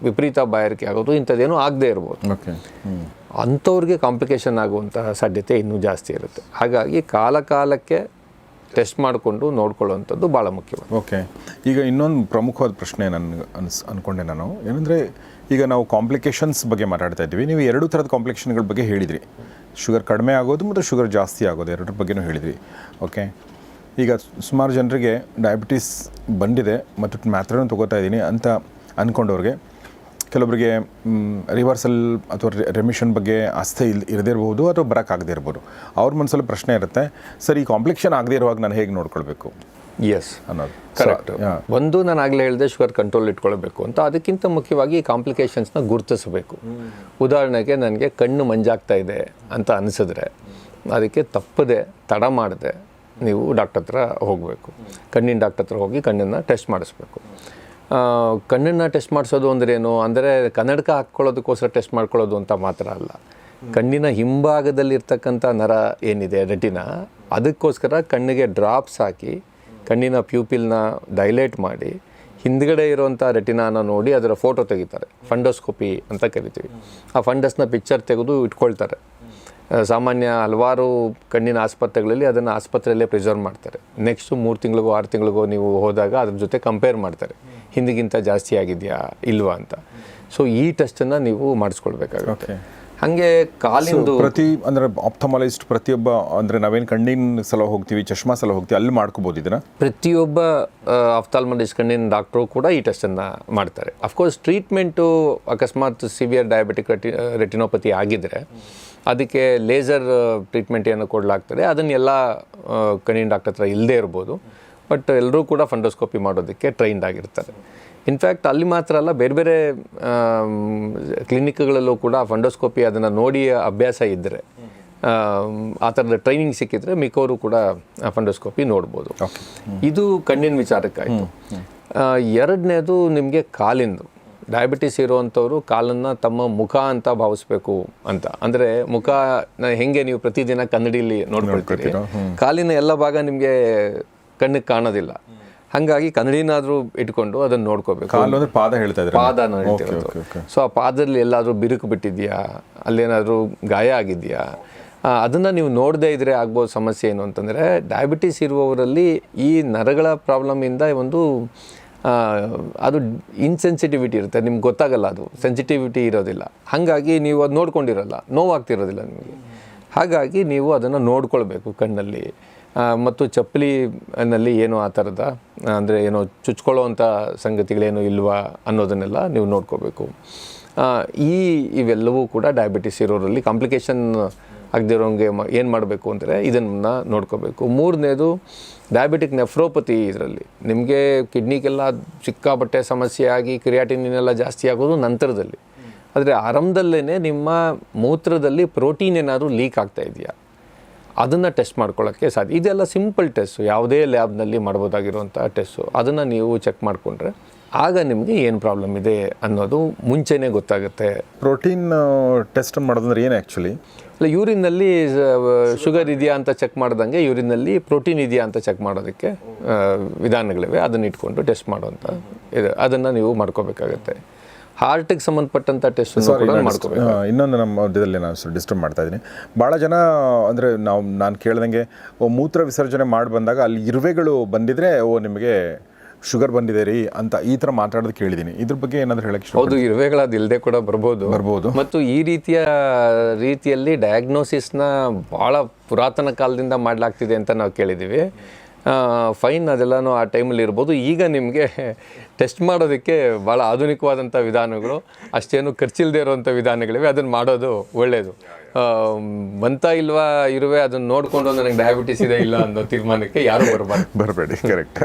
ವಿಪರೀತ ಬಾಯಾರಿಕೆ ಆಗೋದು ಇಂಥದ್ದೇನೂ ಆಗದೇ ಇರ್ಬೋದು. ಅಂಥವ್ರಿಗೆ ಕಾಂಪ್ಲಿಕೇಶನ್ ಆಗುವಂತಹ ಸಾಧ್ಯತೆ ಇನ್ನೂ ಜಾಸ್ತಿ ಇರುತ್ತೆ. ಹಾಗಾಗಿ ಕಾಲ ಕಾಲಕ್ಕೆ ಟೆಸ್ಟ್ ಮಾಡಿಕೊಂಡು ನೋಡ್ಕೊಳ್ಳುವಂಥದ್ದು ಭಾಳ ಮುಖ್ಯವಾದ. ಓಕೆ ಈಗ ಇನ್ನೊಂದು ಪ್ರಮುಖವಾದ ಪ್ರಶ್ನೆ ನನಗೆ ಅನ್ಸ್ ಅಂದ್ಕೊಂಡೆ ನಾನು. ಏನಂದರೆ, ಈಗ ನಾವು ಕಾಂಪ್ಲಿಕೇಶನ್ಸ್ ಬಗ್ಗೆ ಮಾತಾಡ್ತಾ ಇದ್ವಿ ನೀವು ಎರಡು ಥರದ ಕಾಂಪ್ಲಿಕೇಶನ್ಗಳ ಬಗ್ಗೆ ಹೇಳಿದ್ರಿ. ಶುಗರ್ ಕಡಿಮೆ ಆಗೋದು ಮತ್ತು ಶುಗರ್ ಜಾಸ್ತಿ ಆಗೋದು, ಎರಡರ ಬಗ್ಗೆನೂ ಹೇಳಿದ್ರಿ. ಓಕೆ ಈಗ ಸುಮಾರು ಜನರಿಗೆ ಡಯಾಬಿಟೀಸ್ ಬಂದಿದೆ ಮತ್ತು ಮ್ಯಾತ್ರನೂ ತೊಗೋತಾ ಇದ್ದೀನಿ ಅಂತ ಅಂದ್ಕೊಂಡವ್ರಿಗೆ ಕೆಲವೊಬ್ಬರಿಗೆ ರಿವರ್ಸಲ್ ಅಥವಾ ರೆಮಿಷನ್ ಬಗ್ಗೆ ಆಸ್ಥೆ ಇಲ್ ಇರದಿರ್ಬೋದು ಅಥವಾ ಬರೋಕ್ಕಾಗದೇ ಇರ್ಬೋದು ಅವ್ರ ಮನಸ್ಸಲ್ಲಿ ಪ್ರಶ್ನೆ ಇರುತ್ತೆ ಸರ್ ಈ ಕಾಂಪ್ಲಿಕೇಶನ್ ಆಗದೇ ಇರುವಾಗ ನಾನು ಹೇಗೆ ನೋಡ್ಕೊಳ್ಬೇಕು? ಎಸ್ ಅನ್ನೋದು. ಕರೆಕ್ಟ್ ಒಂದು ನಾನು ಆಗಲೇ ಹೇಳಿದೆ ಶುಗರ್ ಕಂಟ್ರೋಲ್ ಇಟ್ಕೊಳ್ಬೇಕು ಅಂತ. ಅದಕ್ಕಿಂತ ಮುಖ್ಯವಾಗಿ ಈ ಕಾಂಪ್ಲಿಕೇಶನ್ಸ್ನ ಗುರುತಿಸಬೇಕು. ಉದಾಹರಣೆಗೆ ನನಗೆ ಕಣ್ಣು ಮಂಜಾಗ್ತಾ ಇದೆ ಅಂತ ಅನಿಸಿದ್ರೆ ಅದಕ್ಕೆ ತಪ್ಪದೆ ತಡ ಮಾಡದೆ ನೀವು ಡಾಕ್ಟರ್ ಹತ್ರ ಹೋಗಬೇಕು. ಕಣ್ಣಿನ ಡಾಕ್ಟರ್ ಹತ್ರ ಹೋಗಿ ಕಣ್ಣನ್ನು ಟೆಸ್ಟ್ ಮಾಡಿಸ್ಬೇಕು. ಕಣ್ಣನ್ನು ಟೆಸ್ಟ್ ಮಾಡಿಸೋದು ಅಂದ್ರೇನು? ಅಂದರೆ ಕನ್ನಡಕ ಹಾಕ್ಕೊಳ್ಳೋದಕ್ಕೋಸ್ಕರ ಟೆಸ್ಟ್ ಮಾಡ್ಕೊಳ್ಳೋದು ಅಂತ ಮಾತ್ರ ಅಲ್ಲ. ಕಣ್ಣಿನ ಹಿಂಭಾಗದಲ್ಲಿರ್ತಕ್ಕಂಥ ನರ ಏನಿದೆ, ರೆಟಿನ, ಅದಕ್ಕೋಸ್ಕರ ಕಣ್ಣಿಗೆ ಡ್ರಾಪ್ಸ್ ಹಾಕಿ, ಕಣ್ಣಿನ ಪ್ಯೂಪಿಲ್ನ ಡೈಲೇಟ್ ಮಾಡಿ, ಹಿಂದ್ಗಡೆ ಇರುವಂಥ ರೆಟಿನಾನ ನೋಡಿ ಅದರ ಫೋಟೋ ತೆಗಿತಾರೆ. ಫಂಡೋಸ್ಕೋಪಿ ಅಂತ ಕರಿತೀವಿ. ಆ ಫಂಡಸ್ನ ಪಿಕ್ಚರ್ ತೆಗೆದು ಇಟ್ಕೊಳ್ತಾರೆ. ಸಾಮಾನ್ಯ ಹಲವಾರು ಕಣ್ಣಿನ ಆಸ್ಪತ್ರೆಗಳಲ್ಲಿ ಅದನ್ನು ಆಸ್ಪತ್ರೆಯಲ್ಲೇ ಪ್ರಿಸರ್ವ್ ಮಾಡ್ತಾರೆ. ನೆಕ್ಸ್ಟು ಮೂರು ತಿಂಗಳಿಗೋ ಆರು ತಿಂಗಳಿಗೋ ನೀವು ಹೋದಾಗ ಅದ್ರ ಜೊತೆ ಕಂಪೇರ್ ಮಾಡ್ತಾರೆ. ಹಿಂದಿಗಿಂತ ಜಾಸ್ತಿ ಆಗಿದೆಯಾ ಇಲ್ವಾ ಅಂತ. ಸೊ ಈ ಟೆಸ್ಟನ್ನು ನೀವು ಮಾಡಿಸ್ಕೊಳ್ಬೇಕಾಗುತ್ತೆ. ಹಾಗೆ ಕಾಲಿಂದು ಪ್ರತಿ ಅಂದರೆ ಆಪ್ಥಮಾಲಜಿಸ್ಟ್ ಪ್ರತಿಯೊಬ್ಬ ಅಂದರೆ ನಾವೇನು ಕಣ್ಣಿನ ಸಲ ಹೋಗ್ತೀವಿ ಚಶ್ಮಾ ಸಲ ಹೋಗ್ತೀವಿ ಅಲ್ಲಿ ಮಾಡ್ಕೋಬೋದು ಇದನ್ನು? ಪ್ರತಿಯೊಬ್ಬ ಅಫ್ತಾಲ್ಮಲಿಸ್ಟ್ ಕಣ್ಣಿನ ಡಾಕ್ಟ್ರು ಕೂಡ ಈ ಟೆಸ್ಟನ್ನು ಮಾಡ್ತಾರೆ. ಅಫ್ಕೋರ್ಸ್ ಟ್ರೀಟ್ಮೆಂಟು ಅಕಸ್ಮಾತ್ ಸಿವಿಯರ್ ಡಯಾಬಿಟಿಕ್ ರೆಟಿ ರೆಟಿನೋಪತಿ ಆಗಿದ್ದರೆ ಅದಕ್ಕೆ ಲೇಸರ್ ಟ್ರೀಟ್ಮೆಂಟ್ ಏನು ಕೊಡಲಾಗ್ತದೆ. ಅದನ್ನೆಲ್ಲ ಕಣ್ಣಿನ ಡಾಕ್ಟರ್ ಹತ್ರ ಇಲ್ಲದೇ ಇರ್ಬೋದು. ಬಟ್ ಎಲ್ಲರೂ ಕೂಡ ಫಂಡೋಸ್ಕೋಪಿ ಮಾಡೋದಕ್ಕೆ ಟ್ರೈನ್ಡ್ ಆಗಿರ್ತಾರೆ. ಇನ್ಫ್ಯಾಕ್ಟ್ ಅಲ್ಲಿ ಮಾತ್ರ ಅಲ್ಲ ಬೇರೆ ಬೇರೆ ಕ್ಲಿನಿಕ್ಗಳಲ್ಲೂ ಕೂಡ ಫಂಡೋಸ್ಕೋಪಿ ಅದನ್ನು ನೋಡಿ ಅಭ್ಯಾಸ ಇದ್ದರೆ ಆ ಥರದ ಟ್ರೈನಿಂಗ್ ಸಿಕ್ಕಿದ್ರೆ ಮಿಕ್ಕವರು ಕೂಡ ಫಂಡೋಸ್ಕೋಪಿ ನೋಡ್ಬೋದು. ಇದು ಕಣ್ಣಿನ ವಿಚಾರಕ್ಕಾಯಿತು ಎರಡನೇದು ನಿಮಗೆ ಕಾಲಿಂದು. ಡಯಾಬಿಟಿಸ್ ಇರುವಂಥವ್ರು ಕಾಲನ್ನು ತಮ್ಮ ಮುಖ ಅಂತ ಭಾವಿಸ್ಬೇಕು ಅಂತ. ಅಂದರೆ ಮುಖ ಹೆಂಗೆ ನೀವು ಪ್ರತಿದಿನ ಕನ್ನಡಿಲಿ ನೋಡ್ಕೊಳ್ತೀರಿ? ಕಾಲಿನ ಎಲ್ಲ ಭಾಗ ನಿಮಗೆ ಕಣ್ಣಿಗೆ ಕಾಣೋದಿಲ್ಲ. ಹಾಗಾಗಿ ಕನ್ನಡಿನಾದರೂ ಇಟ್ಕೊಂಡು ಅದನ್ನ ನೋಡ್ಕೋಬೇಕು. ಕಾಲು ಪಾದ ಹೇಳ್ತಾ ಇದ್ರೆ ಪಾದ ಹೇಳ್ತಿರೋದು. ಸೊ ಆ ಪಾದದಲ್ಲಿ ಎಲ್ಲಾದರೂ ಬಿರುಕು ಬಿಟ್ಟಿದೆಯಾ? ಅಲ್ಲೇನಾದರೂ ಗಾಯ ಆಗಿದೆಯಾ? ಅದನ್ನು ನೀವು ನೋಡದೇ ಇದ್ರೆ ಆಗ್ಬೋದು ಸಮಸ್ಯೆ ಏನು ಅಂತಂದರೆ ಡಯಾಬಿಟಿಸ್ ಇರುವವರಲ್ಲಿ ಈ ನರಗಳ ಪ್ರಾಬ್ಲಮಿಂದ ಒಂದು ಆ, ಅದು ಇನ್ಸೆನ್ಸಿಟಿವಿಟಿ ಇರುತ್ತೆ, ನಿಮ್ಗೆ ಗೊತ್ತಾಗಲ್ಲ ಅದು. ಸೆನ್ಸಿಟಿವಿಟಿ ಇರೋದಿಲ್ಲ. ಹಾಗಾಗಿ ನೀವು ಅದು ನೋಡ್ಕೊಂಡಿರಲ್ಲ, ನೋವಾಗ್ತಿರೋದಿಲ್ಲ ನಿಮಗೆ. ಹಾಗಾಗಿ ನೀವು ಅದನ್ನು ನೋಡ್ಕೊಳ್ಬೇಕು ಕಣ್ಣಲ್ಲಿ. ಮತ್ತು ಚಪ್ಪಲಿನಲ್ಲಿ ಏನು ಆ ಥರದ ಅಂದರೆ ಏನೋ ಚುಚ್ಕೊಳ್ಳೋವಂಥ ಸಂಗತಿಗಳೇನು ಇಲ್ವಾ ಅನ್ನೋದನ್ನೆಲ್ಲ ನೀವು ನೋಡ್ಕೋಬೇಕು. ಈ ಇವೆಲ್ಲವೂ ಕೂಡ ಡಯಾಬಿಟಿಸ್ ಇರೋರಲ್ಲಿ ಕಾಂಪ್ಲಿಕೇಶನ್ ಆಗದಿರೋಂಗೆ ಏನು ಮಾಡಬೇಕು ಅಂದರೆ ಇದನ್ನು ನೋಡ್ಕೋಬೇಕು. ಮೂರನೇದು ಡಯಾಬಿಟಿಕ್ ನೆಫ್ರೋಪತಿ ಇದರಲ್ಲಿ. ನಿಮಗೆ ಕಿಡ್ನಿಗೆಲ್ಲ ಸಿಕ್ಕಾಪಟ್ಟೆ ಸಮಸ್ಯೆ ಆಗಿ ಜಾಸ್ತಿ ಆಗೋದು ನಂತರದಲ್ಲಿ. ಆದರೆ ಆರಂಭದಲ್ಲೇ ನಿಮ್ಮ ಮೂತ್ರದಲ್ಲಿ ಪ್ರೋಟೀನ್ ಏನಾದರೂ ಲೀಕ್ ಆಗ್ತಾ ಇದೆಯಾ? ಅದನ್ನು ಟೆಸ್ಟ್ ಮಾಡ್ಕೊಳ್ಳೋಕ್ಕೆ ಸಾಧ್ಯ. ಇದೆಲ್ಲ ಸಿಂಪಲ್ ಟೆಸ್ಟು. ಯಾವುದೇ ಲ್ಯಾಬ್ನಲ್ಲಿ ಮಾಡ್ಬೋದಾಗಿರುವಂಥ ಟೆಸ್ಟು. ಅದನ್ನು ನೀವು ಚೆಕ್ ಮಾಡಿಕೊಂಡ್ರೆ ಆಗ ನಿಮಗೆ ಏನು ಪ್ರಾಬ್ಲಮ್ ಇದೆ ಅನ್ನೋದು ಮುಂಚೆನೇ ಗೊತ್ತಾಗುತ್ತೆ. ಪ್ರೋಟೀನ್ ಟೆಸ್ಟ್ ಮಾಡೋದಂದ್ರೆ ಏನು ಆ್ಯಕ್ಚುಲಿ ಇಲ್ಲ ಯೂರಿನಲ್ಲಿ ಶುಗರ್ ಇದೆಯಾ ಅಂತ ಚೆಕ್ ಮಾಡ್ದಂಗೆ ಯೂರಿನಲ್ಲಿ ಪ್ರೋಟೀನ್ ಇದೆಯಾ ಅಂತ ಚೆಕ್ ಮಾಡೋದಕ್ಕೆ ವಿಧಾನಗಳಿವೆ. ಅದನ್ನ ಇಟ್ಕೊಂಡು ಟೆಸ್ಟ್ ಮಾಡುವಂಥ ಇದು ಅದನ್ನು ನೀವು ಮಾಡ್ಕೋಬೇಕಾಗತ್ತೆ. ಹಾರ್ಟಿಗೆ ಸಂಬಂಧಪಟ್ಟಂಥ ಟೆಸ್ಟ್ ಮಾಡ್ಕೋಬೇಕು ಇನ್ನೊಂದು ನಮ್ಮ ಇದರಲ್ಲಿ ನಾನು ಡಿಸ್ಟರ್ಬ್ ಮಾಡ್ತಾ ಇದ್ದೀನಿ. ಭಾಳ ಜನ ಅಂದರೆ ನಾವು ನಾನು ಕೇಳ್ದಂಗೆ ಓ ಮೂತ್ರ ವಿಸರ್ಜನೆ ಮಾಡಿ ಬಂದಾಗ ಅಲ್ಲಿ ಇರುವೆಗಳು ಬಂದಿದ್ರೆ ಓ ನಿಮಗೆ ಶುಗರ್ ಬಂದಿದೆ ರೀ ಅಂತ ಈ ಥರ ಮಾತಾಡೋದು ಕೇಳಿದ್ದೀನಿ. ಇದ್ರ ಬಗ್ಗೆ ಏನಾದರೂ ಹೇಳಕ್ಕೆ ಹೌದು ಇರುವೆಗಳದ್ದು ಇಲ್ಲದೆ ಕೂಡ ಬರ್ಬೋದು. ಬರ್ಬೋದು. ಮತ್ತು ಈ ರೀತಿಯ ರೀತಿಯಲ್ಲಿ ಡಯಾಗ್ನೋಸಿಸ್ನ ಭಾಳ ಪುರಾತನ ಕಾಲದಿಂದ ಮಾಡಲಾಗ್ತಿದೆ ಅಂತ ನಾವು ಕೇಳಿದ್ದೀವಿ. ಫೈನ್ ಅದೆಲ್ಲನೂ ಆ ಟೈಮಲ್ಲಿ ಇರ್ಬೋದು. ಈಗ ನಿಮಗೆ ಟೆಸ್ಟ್ ಮಾಡೋದಕ್ಕೆ ಭಾಳ ಆಧುನಿಕವಾದಂಥ ವಿಧಾನಗಳು ಅಷ್ಟೇನು ಖರ್ಚಿಲ್ಲದೆ ಇರುವಂಥ ವಿಧಾನಗಳಿವೆ. ಅದನ್ನು ಮಾಡೋದು ಒಳ್ಳೆಯದು ಬಂತ ಇಲ್ವಾ ಇರುವೆ ಅದನ್ನು ನೋಡಿಕೊಂಡು ನನಗೆ ಡಯಾಬಿಟಿಸ್ ಇದೆ ಇಲ್ಲ ಅನ್ನೋ ತೀರ್ಮಾನಕ್ಕೆ ಯಾರು ಬರಬಾರ್ದು. ಬರಬೇಡಿ ಕರೆಕ್ಟ್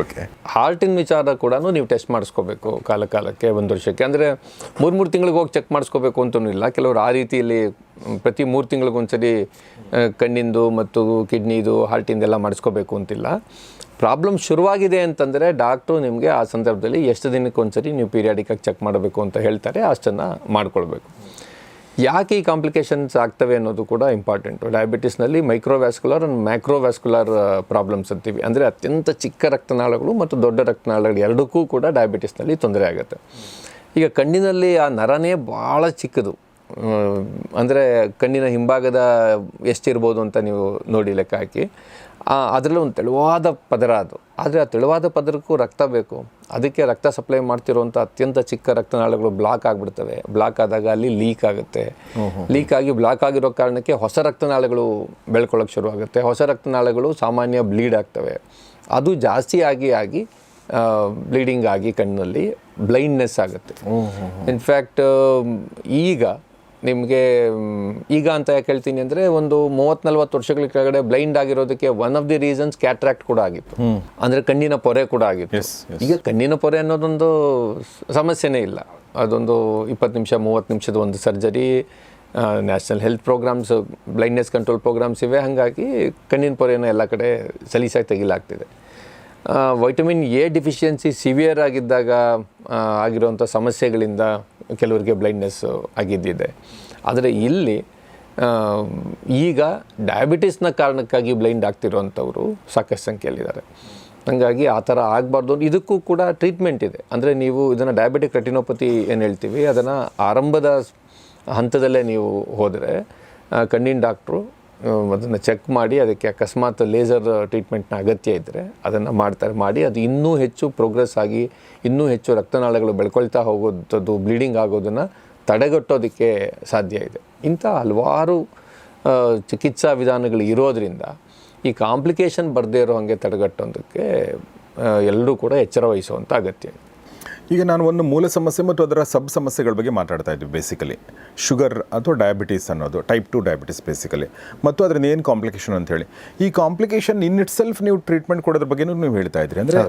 ಓಕೆ ಹಾರ್ಟಿನ ವಿಚಾರ ಕೂಡ ನೀವು ಟೆಸ್ಟ್ ಮಾಡಿಸ್ಕೋಬೇಕು ಕಾಲ ಕಾಲಕ್ಕೆ ಒಂದು ವರ್ಷಕ್ಕೆ. ಅಂದರೆ ಮೂರು ಮೂರು ತಿಂಗಳಿಗೆ ಹೋಗಿ ಚೆಕ್ ಮಾಡಿಸ್ಕೋಬೇಕು ಅಂತಲೂ ಇಲ್ಲ. ಕೆಲವರು ಆ ರೀತಿಯಲ್ಲಿ ಪ್ರತಿ ಮೂರು ತಿಂಗಳಿಗೊಂದ್ಸರಿ ಕಣ್ಣಿಂದು ಮತ್ತು ಕಿಡ್ನಿದು ಹಾರ್ಟಿಂದೆಲ್ಲ ಮಾಡಿಸ್ಕೋಬೇಕು ಅಂತಿಲ್ಲ. ಪ್ರಾಬ್ಲಮ್ ಶುರುವಾಗಿದೆ ಅಂತಂದರೆ ಡಾಕ್ಟ್ರು ನಿಮಗೆ ಆ ಸಂದರ್ಭದಲ್ಲಿ ಎಷ್ಟು ದಿನಕ್ಕೆ ಒಂದ್ಸರಿ ನೀವು ಪೀರಿಯಾಡಿಕಾಗಿ ಚೆಕ್ ಮಾಡಬೇಕು ಅಂತ ಹೇಳ್ತಾರೆ, ಅಷ್ಟನ್ನು ಮಾಡ್ಕೊಳ್ಬೇಕು. ಯಾಕೆ ಈ ಕಾಂಪ್ಲಿಕೇಶನ್ಸ್ ಆಗ್ತವೆ ಅನ್ನೋದು ಕೂಡ ಇಂಪಾರ್ಟೆಂಟು. ಡಯಾಬಿಟಿಸ್ನಲ್ಲಿ ಮೈಕ್ರೋವ್ಯಾಸ್ಕುಲರ್ ಆ್ಯಂಡ್ ಮ್ಯಾಕ್ರೋವ್ಯಾಸ್ಕುಲರ್ ಪ್ರಾಬ್ಲಮ್ಸ್ ಅಂತೀವಿ. ಅಂದರೆ ಅತ್ಯಂತ ಚಿಕ್ಕ ರಕ್ತನಾಳಗಳು ಮತ್ತು ದೊಡ್ಡ ರಕ್ತನಾಳಗಳು ಎರಡಕ್ಕೂ ಕೂಡ ಡಯಾಬಿಟಿಸ್ನಲ್ಲಿ ತೊಂದರೆ ಆಗುತ್ತೆ. ಈಗ ಕಣ್ಣಿನಲ್ಲಿ ಆ ನರನೇ ಭಾಳ ಚಿಕ್ಕದು. ಅಂದರೆ ಕಣ್ಣಿನ ಹಿಂಭಾಗದ ಎಷ್ಟಿರ್ಬೋದು ಅಂತ ನೀವು ನೋಡಿ ಲೆಕ್ಕ ಹಾಕಿ. ಅದರಲ್ಲೂ ಒಂದು ತೆಳುವಾದ ಪದರ ಅದು. ಆದರೆ ಆ ತೆಳುವಾದ ಪದರಕ್ಕೂ ರಕ್ತ ಬೇಕು. ಅದಕ್ಕೆ ರಕ್ತ ಸಪ್ಲೈ ಮಾಡ್ತಿರುವಂಥ ಅತ್ಯಂತ ಚಿಕ್ಕ ರಕ್ತನಾಳಗಳು ಬ್ಲಾಕ್ ಆಗಿಬಿಡ್ತವೆ. ಬ್ಲಾಕ್ ಆದಾಗ ಅಲ್ಲಿ ಲೀಕ್ ಆಗುತ್ತೆ. ಲೀಕ್ ಆಗಿ ಬ್ಲಾಕ್ ಆಗಿರೋ ಕಾರಣಕ್ಕೆ ಹೊಸ ರಕ್ತನಾಳಗಳು ಬೆಳ್ಕೊಳ್ಳೋಕೆ ಶುರುವಾಗುತ್ತೆ ಹೊಸ ರಕ್ತನಾಳಗಳು ಸಾಮಾನ್ಯ ಬ್ಲೀಡ್ ಆಗ್ತವೆ. ಅದು ಜಾಸ್ತಿ ಆಗಿ ಆಗಿ ಬ್ಲೀಡಿಂಗ್ ಆಗಿ ಕಣ್ಣಲ್ಲಿ ಬ್ಲೈಂಡ್ನೆಸ್ ಆಗುತ್ತೆ. ಇನ್ಫ್ಯಾಕ್ಟ್ ಈಗ ನಿಮಗೆ ಈಗ ಅಂತ ಯಾಕೆ ಹೇಳ್ತೀನಿ ಅಂದರೆ ಒಂದು ಮೂವತ್ತು ನಲ್ವತ್ತು ವರ್ಷಗಳ ಕೆಳಗಡೆ blind ಆಗಿರೋದಕ್ಕೆ one of the reasons cataract ಕೂಡ ಆಗಿತ್ತು. ಅಂದರೆ ಕಣ್ಣಿನ ಪೊರೆ ಕೂಡ ಆಗಿತ್ತು. ಈಗ ಕಣ್ಣಿನ ಪೊರೆ ಅನ್ನೋದೊಂದು ಸಮಸ್ಯೆನೇ ಇಲ್ಲ. ಅದೊಂದು ಇಪ್ಪತ್ತು ನಿಮಿಷ ಮೂವತ್ತು ನಿಮಿಷದ ಒಂದು surgery national health programs blindness control programs ಇವೆ. ಹಾಗಾಗಿ ಕಣ್ಣಿನ ಪೊರೆಯನ್ನು ಎಲ್ಲ ಕಡೆ ಸಲೀಸಾಗಿ ತೆಗಿಲಾಗ್ತಿದೆ. ವೈಟಮಿನ್ ಎ ಡಿಫಿಷಿಯನ್ಸಿ ಸಿವಿಯರ್ ಆಗಿದ್ದಾಗ ಆಗಿರುವಂಥ ಸಮಸ್ಯೆಗಳಿಂದ ಕೆಲವರಿಗೆ ಬ್ಲೈಂಡ್ನೆಸ್ಸು ಆಗಿದ್ದಿದೆ. ಆದರೆ ಇಲ್ಲಿ ಈಗ ಡಯಾಬಿಟಿಸ್ನ ಕಾರಣಕ್ಕಾಗಿ ಬ್ಲೈಂಡ್ ಆಗ್ತಿರೋವಂಥವ್ರು ಸಾಕಷ್ಟು ಸಂಖ್ಯೆಯಲ್ಲಿದ್ದಾರೆ. ಹಾಗಾಗಿ ಆ ಥರ ಆಗಬಾರ್ದು ಇದಕ್ಕೂ ಕೂಡ ಟ್ರೀಟ್ಮೆಂಟ್ ಇದೆ. ಅಂದರೆ ನೀವು ಇದನ್ನು ಡಯಾಬಿಟಿಕ್ ರೆಟಿನೋಪತಿ ಏನು ಹೇಳ್ತೀವಿ, ಅದನ್ನು ಆರಂಭದ ಹಂತದಲ್ಲೇ ನೀವು ಹೋದರೆ ಕಣ್ಣಿನ ಡಾಕ್ಟ್ರು ಅದನ್ನು ಚೆಕ್ ಮಾಡಿ ಅದಕ್ಕೆ ಅಕಸ್ಮಾತ್ ಲೇಸರ್ ಟ್ರೀಟ್ಮೆಂಟ್ನ ಅಗತ್ಯ ಇದ್ದರೆ ಅದನ್ನು ಮಾಡ್ತಾರೆ. ಮಾಡಿ ಅದು ಇನ್ನೂ ಹೆಚ್ಚು ಪ್ರೋಗ್ರೆಸ್ ಆಗಿ, ಇನ್ನೂ ಹೆಚ್ಚು ರಕ್ತನಾಳಗಳು ಬೆಳ್ಕೊಳ್ತಾ ಹೋಗೋದು ಬ್ಲೀಡಿಂಗ್ ಆಗೋದನ್ನು ತಡೆಗಟ್ಟೋದಕ್ಕೆ ಸಾಧ್ಯ ಇದೆ. ಇಂಥ ಹಲವಾರು ಚಿಕಿತ್ಸಾ ವಿಧಾನಗಳು ಇರೋದರಿಂದ ಈ ಕಾಂಪ್ಲಿಕೇಶನ್ ಬರದೇ ಇರೋ ಹಾಗೆ ತಡೆಗಟ್ಟೋದಕ್ಕೆ ಎಲ್ಲರೂ ಕೂಡ ಎಚ್ಚರ ವಹಿಸುವಂಥ ಅಗತ್ಯ ಇದೆ. ಈಗ ನಾನು ಒಂದು ಮೂಲ ಸಮಸ್ಯೆ ಮತ್ತು ಅದರ ಸಬ್ ಸಮಸ್ಯೆಗಳ ಬಗ್ಗೆ ಮಾತಾಡ್ತಾ ಇದ್ವಿ ಬೇಸಿಕಲಿ ಶುಗರ್ ಅಥವಾ ಡಯಾಬಿಟೀಸ್ ಅನ್ನೋದು ಟೈಪ್ ಟು ಡಯಾಬಿಟಿಸ್ ಬೇಸಿಕಲಿ ಮತ್ತು ಅದರಿಂದ ಏನು ಕಾಂಪ್ಲಿಕೇಶನ್ ಅಂತ ಹೇಳಿ. ಈ ಕಾಂಪ್ಲಿಕೇಶನ್ ಇನ್ ಇಟ್ ಸೆಲ್ಫ್ ನೀವು ಟ್ರೀಟ್ಮೆಂಟ್ ಕೊಡೋದ್ರ ಬಗ್ಗೆನೂ ನೀವು ಹೇಳ್ತಾ ಇದ್ರಿ ಅಂದರೆ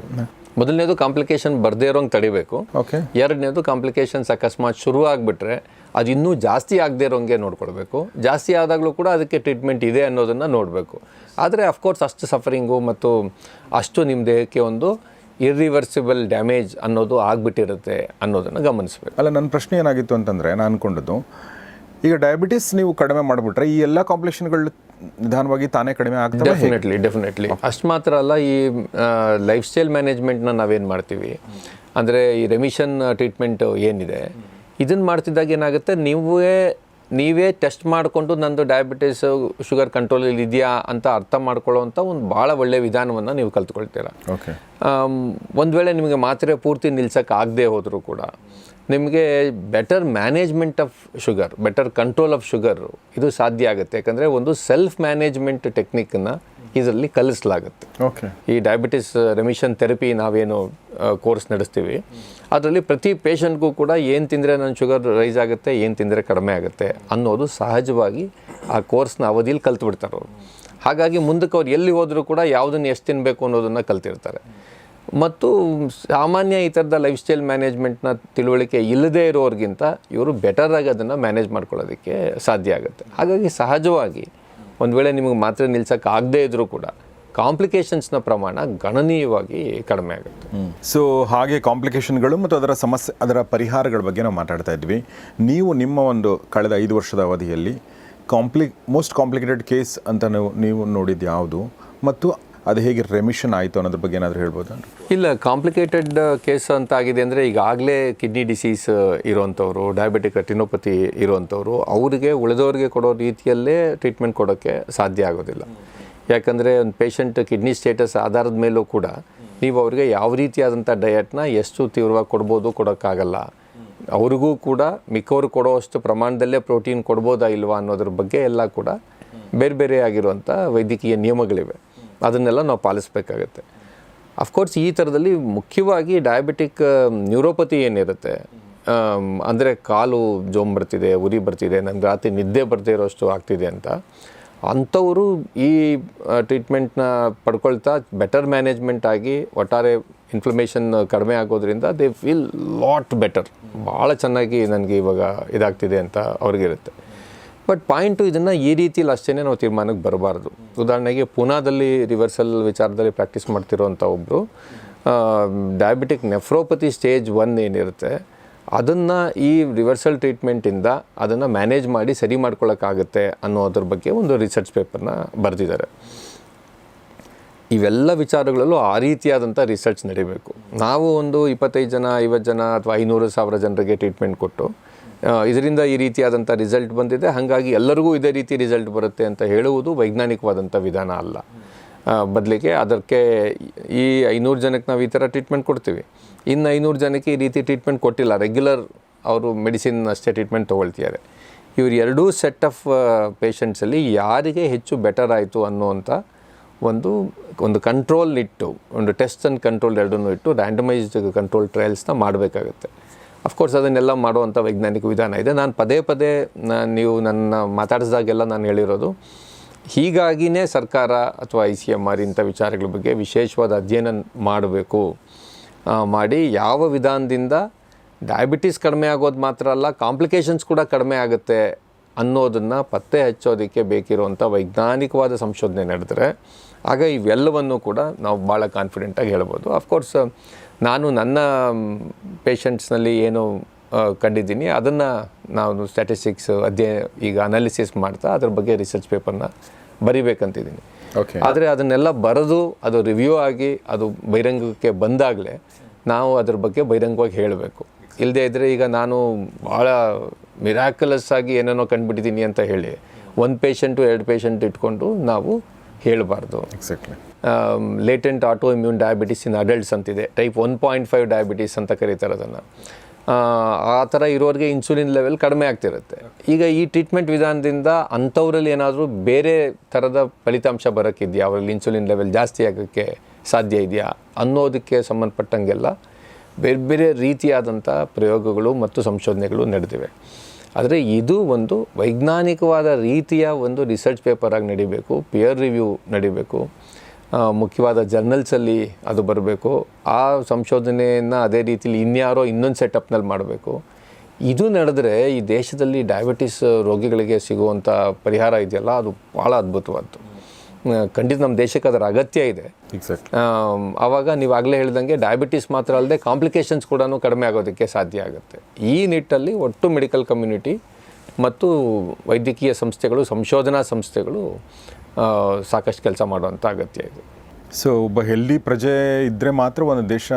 ಮೊದಲನೇದು ಕಾಂಪ್ಲಿಕೇಶನ್ ಬರದೇ ಇರೋಂಗೆ ತಡಿಬೇಕು. ಓಕೆ ಎರಡನೇದು ಕಾಂಪ್ಲಿಕೇಶನ್ಸ್ ಅಕಸ್ಮಾತ್ ಶುರು ಆಗಿಬಿಟ್ರೆ ಅದು ಇನ್ನೂ ಜಾಸ್ತಿ ಆಗದೆ ಇರೋಂಗೆ ನೋಡ್ಕೊಳ್ಬೇಕು. ಜಾಸ್ತಿ ಆದಾಗಲೂ ಕೂಡ ಅದಕ್ಕೆ ಟ್ರೀಟ್ಮೆಂಟ್ ಇದೆ ಅನ್ನೋದನ್ನು ನೋಡಬೇಕು. ಆದರೆ ಅಫ್ಕೋರ್ಸ್ ಅಷ್ಟು ಸಫರಿಂಗು ಮತ್ತು ಅಷ್ಟು ನಿಮ್ಮ ದೇಹಕ್ಕೆ ಒಂದು ಇರ್ರಿವರ್ಸಿಬಲ್ ಡ್ಯಾಮೇಜ್ ಅನ್ನೋದು ಆಗಿಬಿಟ್ಟಿರುತ್ತೆ ಅನ್ನೋದನ್ನು ಗಮನಿಸಬೇಕು. ಅಲ್ಲ ನನ್ನ ಪ್ರಶ್ನೆ ಏನಾಗಿತ್ತು ಅಂತಂದರೆ ನಾನು ಅನ್ಕೊಂಡಿದ್ದು ಈಗ ಡಯಾಬಿಟಿಸ್ ನೀವು ಕಡಿಮೆ ಮಾಡಿಬಿಟ್ರೆ ಈ ಎಲ್ಲ ಕಾಂಪ್ಲಿಕೇಶನ್ಗಳು ನಿಧಾನವಾಗಿ ತಾನೇ ಕಡಿಮೆ ಆಗ್ತದೆ ಡೆಫಿನೆಟ್ಲಿ ಡೆಫಿನೆಟ್ಲಿ ಅಷ್ಟು ಮಾತ್ರ ಅಲ್ಲ ಈ ಲೈಫ್ ಸ್ಟೈಲ್ ಮ್ಯಾನೇಜ್ಮೆಂಟ್ನ ನಾವೇನು ಮಾಡ್ತೀವಿ? ಅಂದರೆ ಈ ರೆಮಿಷನ್ ಟ್ರೀಟ್ಮೆಂಟ್ ಏನಿದೆ? ಇದನ್ನು ಮಾಡ್ತಿದ್ದಾಗ ಏನಾಗುತ್ತೆ? ನೀವೇ ನೀವೇ ಟೆಸ್ಟ್ ಮಾಡಿಕೊಂಡು ನಂದು ಡಯಾಬಿಟೀಸು ಶುಗರ್ ಕಂಟ್ರೋಲಲ್ಲಿ ಇದೆಯಾ ಅಂತ ಅರ್ಥ ಮಾಡ್ಕೊಳ್ಳೋವಂಥ ಒಂದು ಭಾಳ ಒಳ್ಳೆಯ ವಿಧಾನವನ್ನು ನೀವು ಕಲ್ತ್ಕೊಳ್ತೀರ. ಓಕೆ ಒಂದು ವೇಳೆ ನಿಮಗೆ ಮಾತ್ರೆ ಪೂರ್ತಿ ನಿಲ್ಸೋಕ್ಕಾಗದೇ ಆಗದೆ ಹೋದರೂ ಕೂಡ ನಿಮಗೆ better management of sugar better control of sugar ಇದು ಸಾಧ್ಯ ಆಗುತ್ತೆ. ಯಾಕಂದರೆ ಒಂದು ಸೆಲ್ಫ್ ಮ್ಯಾನೇಜ್ಮೆಂಟ್ ಟೆಕ್ನಿಕ್ನ ಇದರಲ್ಲಿ ಕಲಿಸಲಾಗುತ್ತೆ. ಓಕೆ ಈ ಡಯಾಬಿಟಿಸ್ ರೆಮಿಷನ್ ಥೆರಪಿ ನಾವೇನು ಕೋರ್ಸ್ ನಡೆಸ್ತೀವಿ. ಅದರಲ್ಲಿ ಪ್ರತಿ ಪೇಷಂಟ್ಗೂ ಕೂಡ ಏನು ತಿಂದರೆ ನನ್ನ ಶುಗರ್ ರೈಸ್ ಆಗುತ್ತೆ ಏನು ತಿಂದರೆ ಕಡಿಮೆ ಆಗುತ್ತೆ ಅನ್ನೋದು ಸಹಜವಾಗಿ ಆ ಕೋರ್ಸ್ನ ಅವಧಿಯಲ್ಲಿ ಕಲ್ತ್ಬಿಡ್ತಾರೆ ಅವರು. ಹಾಗಾಗಿ ಮುಂದಕ್ಕೆ ಅವ್ರು ಎಲ್ಲಿ ಹೋದರೂ ಕೂಡ ಯಾವುದನ್ನು ಎಷ್ಟು ತಿನ್ನಬೇಕು ಅನ್ನೋದನ್ನು ಕಲ್ತಿರ್ತಾರೆ. ಮತ್ತು ಸಾಮಾನ್ಯ ಈ ಥರದ ಲೈಫ್ ಸ್ಟೈಲ್ ಮ್ಯಾನೇಜ್ಮೆಂಟ್ನ ತಿಳುವಳಿಕೆ ಇಲ್ಲದೇ ಇರೋರಿಗಿಂತ ಇವರು ಬೆಟರಾಗಿ ಅದನ್ನು ಮ್ಯಾನೇಜ್ ಮಾಡ್ಕೊಳ್ಳೋದಕ್ಕೆ ಸಾಧ್ಯ ಆಗುತ್ತೆ. ಹಾಗಾಗಿ ಸಹಜವಾಗಿ ಒಂದು ವೇಳೆ ನಿಮಗೆ ಮಾತ್ರೆ ಆಗದೇ ಇದ್ದರೂ ಕೂಡ ಕಾಂಪ್ಲಿಕೇಶನ್ಸ್ನ ಪ್ರಮಾಣ ಗಣನೀಯವಾಗಿ ಕಡಿಮೆ ಆಗುತ್ತೆ. ಸೊ ಹಾಗೆ ಕಾಂಪ್ಲಿಕೇಶನ್ಗಳು ಮತ್ತು ಅದರ ಸಮಸ್ಯೆ, ಅದರ ಪರಿಹಾರಗಳ ಬಗ್ಗೆ ನಾವು ಮಾತಾಡ್ತಾ ಇದ್ವಿ. ನೀವು ನಿಮ್ಮ ಒಂದು ಕಳೆದ ಐದು ವರ್ಷದ ಅವಧಿಯಲ್ಲಿ ಕಾಂಪ್ಲಿ ಮೋಸ್ಟ್ ಕಾಂಪ್ಲಿಕೇಟೆಡ್ ಕೇಸ್ ಅಂತ ನೀವು ನೀವು ನೋಡಿದ್ದು ಯಾವುದು? ಮತ್ತು ಅದು ಹೇಗೆ ರೆಮಿಷನ್ ಆಯಿತು ಅನ್ನೋದ್ರ ಬಗ್ಗೆ ಏನಾದರೂ ಹೇಳ್ಬೋದು? ಇಲ್ಲ ಕಾಂಪ್ಲಿಕೇಟೆಡ್ ಕೇಸ್ ಅಂತ ಆಗಿದೆ ಅಂದರೆ ಈಗಾಗಲೇ ಕಿಡ್ನಿ ಡಿಸೀಸ್ ಇರೋವಂಥವ್ರು ಡಯಾಬಿಟಿಕ್ ರೆಟಿನೋಪತಿ ಇರೋವಂಥವ್ರು, ಅವರಿಗೆ ಉಳಿದವ್ರಿಗೆ ಕೊಡೋ ರೀತಿಯಲ್ಲೇ ಟ್ರೀಟ್ಮೆಂಟ್ ಕೊಡೋಕ್ಕೆ ಸಾಧ್ಯ ಆಗೋದಿಲ್ಲ. ಯಾಕಂದರೆ ಒಂದು ಪೇಷಂಟ್ ಕಿಡ್ನಿ ಸ್ಟೇಟಸ್ ಆಧಾರದ ಮೇಲೂ ಕೂಡ ನೀವು ಅವರಿಗೆ ಯಾವ ರೀತಿಯಾದಂಥ ಡಯಟ್ನ ಎಷ್ಟು ತೀವ್ರವಾಗಿ ಕೊಡ್ಬೋದು ಕೊಡೋಕ್ಕಾಗಲ್ಲ. ಅವ್ರಿಗೂ ಕೂಡ ಮಿಕ್ಕವರು ಕೊಡೋ ಅಷ್ಟು ಪ್ರಮಾಣದಲ್ಲೇ ಪ್ರೋಟೀನ್ ಕೊಡ್ಬೋದಾ ಇಲ್ವಾ ಅನ್ನೋದ್ರ ಬಗ್ಗೆ ಎಲ್ಲ ಕೂಡ ಬೇರೆ ಬೇರೆ ಆಗಿರುವಂಥ ವೈದ್ಯಕೀಯ ನಿಯಮಗಳಿವೆ. ಅದನ್ನೆಲ್ಲ ನಾವು ಪಾಲಿಸ್ಬೇಕಾಗತ್ತೆ. ಅಫ್ಕೋರ್ಸ್ ಈ ಥರದಲ್ಲಿ ಮುಖ್ಯವಾಗಿ ಡಯಾಬಿಟಿಕ್ ನ್ಯೂರೋಪತಿ ಏನಿರುತ್ತೆ ಅಂದರೆ ಕಾಲು ಜೋಮ್ ಬರ್ತಿದೆ, ಉರಿ ಬರ್ತಿದೆ ನನಗೆ ರಾತ್ರಿ ನಿದ್ದೆ ಬರ್ದೇ ಇರೋಷ್ಟು ಆಗ್ತಿದೆ ಅಂತ, ಅಂಥವರು ಈ ಟ್ರೀಟ್ಮೆಂಟ್ನ ಪಡ್ಕೊಳ್ತಾ ಬೆಟರ್ ಮ್ಯಾನೇಜ್ಮೆಂಟ್ ಆಗಿ ಒಟ್ಟಾರೆ ಇನ್ಫ್ಲಮೇಷನ್ ಕಡಿಮೆ ಆಗೋದ್ರಿಂದ ದೇ ಫೀಲ್ ಲಾಟ್ ಬೆಟರ್ ಭಾಳ ಚೆನ್ನಾಗಿ ನನಗೆ ಇವಾಗ ಇದಾಗ್ತಿದೆ ಅಂತ ಅವ್ರಿಗಿರುತ್ತೆ. ಬಟ್ ಪಾಯಿಂಟು ಇದನ್ನು ಈ ರೀತಿಯಲ್ಲಿ ಅಷ್ಟೇ ನಾವು ತೀರ್ಮಾನಕ್ಕೆ ಬರಬಾರ್ದು. ಉದಾಹರಣೆಗೆ ಪುನಾದಲ್ಲಿ ರಿವರ್ಸಲ್ ವಿಚಾರದಲ್ಲಿ ಪ್ರಾಕ್ಟೀಸ್ ಮಾಡ್ತಿರೋವಂಥ ಒಬ್ಬರು ಡಯಾಬಿಟಿಕ್ ನೆಫ್ರೋಪತಿ ಸ್ಟೇಜ್ ಒನ್ ಏನಿರುತ್ತೆ, ಅದನ್ನು ಈ ರಿವರ್ಸಲ್ ಟ್ರೀಟ್ಮೆಂಟಿಂದ ಅದನ್ನು ಮ್ಯಾನೇಜ್ ಮಾಡಿ ಸರಿ ಮಾಡ್ಕೊಳ್ಳೋಕ್ಕಾಗುತ್ತೆ ಅನ್ನೋದ್ರ ಬಗ್ಗೆ ಒಂದು ರಿಸರ್ಚ್ ಪೇಪರ್ನ ಬರೆದಿದ್ದಾರೆ. ಇವೆಲ್ಲ ವಿಚಾರಗಳಲ್ಲೂ ಆ ರೀತಿಯಾದಂಥ ರಿಸರ್ಚ್ ನಡಿಬೇಕು. ನಾವು ಒಂದು ಇಪ್ಪತ್ತೈದು ಜನ, ಐವತ್ತು ಜನ ಅಥವಾ ಐನೂರು, ಸಾವಿರ ಜನರಿಗೆ ಟ್ರೀಟ್ಮೆಂಟ್ ಕೊಟ್ಟು ಇದರಿಂದ ಈ ರೀತಿಯಾದಂಥ ರಿಸಲ್ಟ್ ಬಂದಿದೆ. ಹಾಗಾಗಿ ಎಲ್ಲರಿಗೂ ಇದೇ ರೀತಿ ರಿಸಲ್ಟ್ ಬರುತ್ತೆ ಅಂತ ಹೇಳುವುದು ವೈಜ್ಞಾನಿಕವಾದಂಥ ವಿಧಾನ ಅಲ್ಲ. ಬದಲಿಗೆ ಅದಕ್ಕೆ ಈ ಐನೂರು ಜನಕ್ಕೆ ನಾವು ಈ ಥರ ಟ್ರೀಟ್ಮೆಂಟ್ ಕೊಡ್ತೀವಿ. ಇನ್ನು ಐನೂರು ಜನಕ್ಕೆ ಈ ರೀತಿ ಟ್ರೀಟ್ಮೆಂಟ್ ಕೊಟ್ಟಿಲ್ಲ. ರೆಗ್ಯುಲರ್ ಅವರು ಮೆಡಿಸಿನ್ ಅಷ್ಟೇ ಟ್ರೀಟ್ಮೆಂಟ್ ತೊಗೊಳ್ತಿದ್ದಾರೆ. ಇವರು ಎರಡೂ ಸೆಟ್ ಆಫ್ ಪೇಷಂಟ್ಸಲ್ಲಿ ಯಾರಿಗೆ ಹೆಚ್ಚು ಬೆಟರ್ ಆಯಿತು ಅನ್ನುವಂಥ ಒಂದು ಒಂದು ಕಂಟ್ರೋಲ್ ಇಟ್ಟು, ಒಂದು ಟೆಸ್ಟ್ ಆ್ಯಂಡ್ ಕಂಟ್ರೋಲ್ ಎರಡನ್ನೂ ಇಟ್ಟು ರ್ಯಾಂಡಮೈಸ್ಡ್ ಕಂಟ್ರೋಲ್ ಟ್ರಯಲ್ಸ್ನ ಮಾಡಬೇಕಾಗುತ್ತೆ. ಅಫ್ಕೋರ್ಸ್ ಅದನ್ನೆಲ್ಲ ಮಾಡುವಂಥ ವೈಜ್ಞಾನಿಕ ವಿಧಾನ ಇದೆ. ನಾನು ಪದೇ ಪದೇ ನೀವು ನನ್ನ ಮಾತಾಡಿಸಿದಾಗೆಲ್ಲ ನಾನು ಹೇಳಿರೋದು ಹೀಗಾಗಿಯೇ ಸರ್ಕಾರ ಅಥವಾ ಐ ಸಿ ಎಂ ಆರ್ ಇಂಥ ವಿಚಾರಗಳ ಬಗ್ಗೆ ವಿಶೇಷವಾದ ಅಧ್ಯಯನ ಮಾಡಬೇಕು. ಮಾಡಿ ಯಾವ ವಿಧಾನದಿಂದ ಡಯಾಬಿಟಿಸ್ ಕಡಿಮೆ ಆಗೋದು ಮಾತ್ರ ಅಲ್ಲ ಕಾಂಪ್ಲಿಕೇಶನ್ಸ್ ಕೂಡ ಕಡಿಮೆ ಆಗುತ್ತೆ ಅನ್ನೋದನ್ನು ಪತ್ತೆ ಹಚ್ಚೋದಕ್ಕೆ ಬೇಕಿರುವಂಥ ವೈಜ್ಞಾನಿಕವಾದ ಸಂಶೋಧನೆ ನಡೆದರೆ, ಆಗ ಇವೆಲ್ಲವನ್ನು ಕೂಡ ನಾವು ಭಾಳ ಕಾನ್ಫಿಡೆಂಟಾಗಿ ಹೇಳ್ಬೋದು. ಅಫ್ಕೋರ್ಸ್ ನಾನು ನನ್ನ ಪೇಷಂಟ್ಸ್ನಲ್ಲಿ ಏನು ಕಂಡಿದ್ದೀನಿ ಅದನ್ನು ನಾನು ಸ್ಟ್ಯಾಟಿಸ್ಟಿಕ್ಸ್ ಅಧ್ಯಯನ ಈಗ ಅನಾಲಿಸಿಸ್ ಮಾಡ್ತಾ ಅದ್ರ ಬಗ್ಗೆ ರಿಸರ್ಚ್ ಪೇಪರ್ನ ಬರಿಬೇಕಂತಿದ್ದೀನಿ. ಓಕೆ ಆದರೆ ಅದನ್ನೆಲ್ಲ ಬರೆದು ಅದು ರಿವ್ಯೂ ಆಗಿ ಅದು ಬಹಿರಂಗಕ್ಕೆ ಬಂದಾಗಲೇ ನಾವು ಅದ್ರ ಬಗ್ಗೆ ಬಹಿರಂಗವಾಗಿ ಹೇಳಬೇಕು. ಇಲ್ಲದೇ ಇದ್ದರೆ ಈಗ ನಾನು ಭಾಳ ಮಿರಾಕಲಸ್ ಆಗಿ ಏನೇನೋ ಕಂಡುಬಿಟ್ಟಿದ್ದೀನಿ ಅಂತ ಹೇಳಿ ಒಂದು ಪೇಷಂಟು ಎರಡು ಪೇಷಂಟ್ ಇಟ್ಕೊಂಡು ನಾವು ಹೇಳಬಾರ್ದು. Exactly latent auto immune diabetes in adults ಅಂತಿದೆ. Type one point five diabetes ಅಂತ ಕರೀತಾರೆ ಅದನ್ನು. ಆ ಥರ ಇರೋರಿಗೆ ಇನ್ಸುಲಿನ್ ಲೆವೆಲ್ ಕಡಿಮೆ ಆಗ್ತಿರುತ್ತೆ. ಈಗ ಈ ಟ್ರೀಟ್ಮೆಂಟ್ ವಿಧಾನದಿಂದ ಅಂಥವ್ರಲ್ಲಿ ಏನಾದರೂ ಬೇರೆ ಥರದ ಫಲಿತಾಂಶ ಬರೋಕ್ಕಿದೆಯಾ ಅವರಲ್ಲಿ ಇನ್ಸುಲಿನ್ ಲೆವೆಲ್ ಜಾಸ್ತಿ ಆಗೋಕ್ಕೆ ಸಾಧ್ಯ ಇದೆಯಾ? ಅನ್ನೋದಕ್ಕೆ ಸಂಬಂಧಪಟ್ಟಂಗೆಲ್ಲ ಬೇರೆ ಬೇರೆ ರೀತಿಯಾದಂಥ ಪ್ರಯೋಗಗಳು ಮತ್ತು ಸಂಶೋಧನೆಗಳು ನಡೆದಿವೆ. ಆದರೆ ಇದು ಒಂದು ವೈಜ್ಞಾನಿಕವಾದ ರೀತಿಯ ಒಂದು ರಿಸರ್ಚ್ ಪೇಪರಾಗಿ ನಡಿಬೇಕು ಪಿಯರ್ ರಿವ್ಯೂ ನಡಿಬೇಕು. ಮುಖ್ಯವಾದ ಜರ್ನಲ್ಸಲ್ಲಿ ಅದು ಬರಬೇಕು. ಆ ಸಂಶೋಧನೆಯನ್ನು ಅದೇ ರೀತಿಲಿ ಇನ್ಯಾರೋ ಇನ್ನೊಂದು ಸೆಟಪ್ನಲ್ಲಿ ಮಾಡಬೇಕು. ಇದು ನಡೆದ್ರೆ ಈ ದೇಶದಲ್ಲಿ ಡಯಾಬಿಟಿಸ್ ರೋಗಿಗಳಿಗೆ ಸಿಗುವಂಥ ಪರಿಹಾರ ಇದೆಯಲ್ಲ? ಅದು ಭಾಳ ಅದ್ಭುತವಾದ್ದು. ಖಂಡಿತ ನಮ್ಮ ದೇಶಕ್ಕೆ ಅದರ ಅಗತ್ಯ ಇದೆ. ಆವಾಗ ನೀವು ಆಗಲೇ ಹೇಳ್ದಂಗೆ ಡಯಾಬಿಟಿಸ್ ಮಾತ್ರ ಅಲ್ಲದೆ ಕಾಂಪ್ಲಿಕೇಶನ್ಸ್ ಕೂಡ ಕಡಿಮೆ ಆಗೋದಕ್ಕೆ ಸಾಧ್ಯ ಆಗುತ್ತೆ. ಈ ನಿಟ್ಟಲ್ಲಿ ಒಟ್ಟು ಮೆಡಿಕಲ್ ಕಮ್ಯುನಿಟಿ ಮತ್ತು ವೈದ್ಯಕೀಯ ಸಂಸ್ಥೆಗಳು ಸಂಶೋಧನಾ ಸಂಸ್ಥೆಗಳು ಸಾಕಷ್ಟು ಕೆಲಸ ಮಾಡುವಂಥ ಅಗತ್ಯ ಇದೆ. ಸೊ ಒಬ್ಬ ಹೆಲ್ದಿ ಪ್ರಜೆ ಇದ್ದರೆ ಮಾತ್ರ ಒಂದು ದೇಶ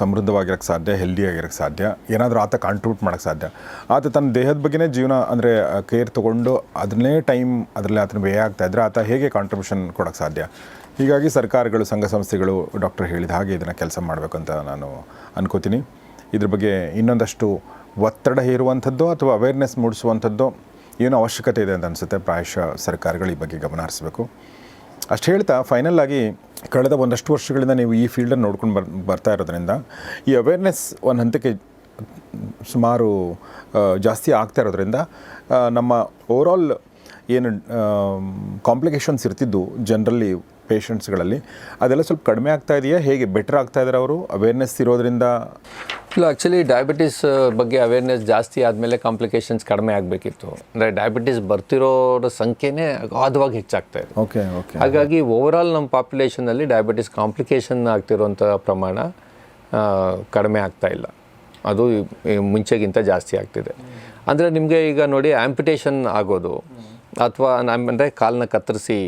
ಸಮೃದ್ಧವಾಗಿರೋಕ್ಕೆ ಸಾಧ್ಯ ಹೆಲ್ದಿ ಆಗಿರೋಕ್ಕೆ ಸಾಧ್ಯ. ಏನಾದರೂ ಆತ ಕಾಂಟ್ರಿಬ್ಯೂಟ್ ಮಾಡೋಕ್ಕೆ ಸಾಧ್ಯ. ಆತ ತನ್ನ ದೇಹದ ಬಗ್ಗೆನೇ ಜೀವನ ಅಂದರೆ ಕೇರ್ ತೊಗೊಂಡು ಅದನ್ನೇ ಟೈಮ್ ಅದರಲ್ಲಿ ಆತನ ವ್ಯಯ ಆಗ್ತಾ ಇದ್ದರೆ ಆತ ಹೇಗೆ ಕಾಂಟ್ರಿಬ್ಯೂಷನ್ ಕೊಡೋಕ್ಕೆ ಸಾಧ್ಯ? ಹೀಗಾಗಿ ಸರ್ಕಾರಗಳು, ಸಂಘ ಸಂಸ್ಥೆಗಳು ಡಾಕ್ಟರ್ ಹೇಳಿದ ಹಾಗೆ ಇದನ್ನು ಕೆಲಸ ಮಾಡಬೇಕು ಅಂತ ನಾನು ಅನ್ಕೋತೀನಿ. ಇದ್ರ ಬಗ್ಗೆ ಇನ್ನೊಂದಷ್ಟು ಒತ್ತಡ ಹೇರುವಂಥದ್ದು ಅಥವಾ ಅವೇರ್ನೆಸ್ ಮೂಡಿಸುವಂಥದ್ದು ಏನೋ ಅವಶ್ಯಕತೆ ಇದೆ ಅಂತ ಅನಿಸುತ್ತೆ. ಪ್ರಾಯಶಃ ಸರ್ಕಾರಗಳು ಈ ಬಗ್ಗೆ ಗಮನ ಹರಿಸಬೇಕು. ಅಷ್ಟು ಹೇಳ್ತಾ ಫೈನಲ್ ಆಗಿ ಕಳೆದ ಒಂದಷ್ಟು ವರ್ಷಗಳಿಂದ ನೀವು ಈ ಫೀಲ್ಡನ್ನು ನೋಡ್ಕೊಂಡು ಬರ್, ಬರ್ತಾ ಇರೋದ್ರಿಂದ ಈ ಅವೇರ್ನೆಸ್ ಒಂದು ಹಂತಕ್ಕೆ ಸುಮಾರು ಜಾಸ್ತಿ ಆಗ್ತಾ ಇರೋದ್ರಿಂದ ನಮ್ಮ ಓವರಾಲ್ ಏನು ಕಾಂಪ್ಲಿಕೇಶನ್ಸ್ ಇರ್ತಿದ್ದು ಜನರಲ್ಲಿ ಪೇಷಂಟ್ಸ್ಗಳಲ್ಲಿ ಅದೆಲ್ಲ ಸ್ವಲ್ಪ ಕಡಿಮೆ ಆಗ್ತಾ ಇದೆಯಾ? ಹೇಗೆ ಬೆಟರ್ ಆಗ್ತಾ ಇದ್ದಾರೆ ಅವರು? ಅವೇರ್ನೆಸ್ ಇರೋದ್ರಿಂದ? ಇಲ್ಲ ಆ್ಯಕ್ಚುಲಿ ಡಯಾಬಿಟೀಸ್ ಬಗ್ಗೆ ಅವೇರ್ನೆಸ್ ಜಾಸ್ತಿ ಆದಮೇಲೆ ಕಾಂಪ್ಲಿಕೇಶನ್ಸ್ ಕಡಿಮೆ ಆಗಬೇಕಿತ್ತು. ಅಂದರೆ ಡಯಾಬಿಟೀಸ್ ಬರ್ತಿರೋರ ಸಂಖ್ಯೆನೇ ಅಗಾಧವಾಗಿ ಹೆಚ್ಚಾಗ್ತಾ ಇದೆ. ಓಕೆ ಓಕೆ ಹಾಗಾಗಿ ಓವರಾಲ್ ನಮ್ಮ ಪಾಪ್ಯುಲೇಷನಲ್ಲಿ ಡಯಾಬಿಟೀಸ್ ಕಾಂಪ್ಲಿಕೇಶನ್ ಆಗ್ತಿರೋಂಥ ಪ್ರಮಾಣ ಕಡಿಮೆ ಆಗ್ತಾ ಇಲ್ಲ. ಅದು ಮುಂಚೆಗಿಂತ ಜಾಸ್ತಿ ಆಗ್ತಿದೆ. ಅಂದರೆ ನಿಮಗೆ ಈಗ ನೋಡಿ ಆಂಪಿಟೇಷನ್ ಆಗೋದು. ಅಥವಾ ಅಂದರೆ ಕಾಲನ್ನ ಕತ್ತರಿಸಿ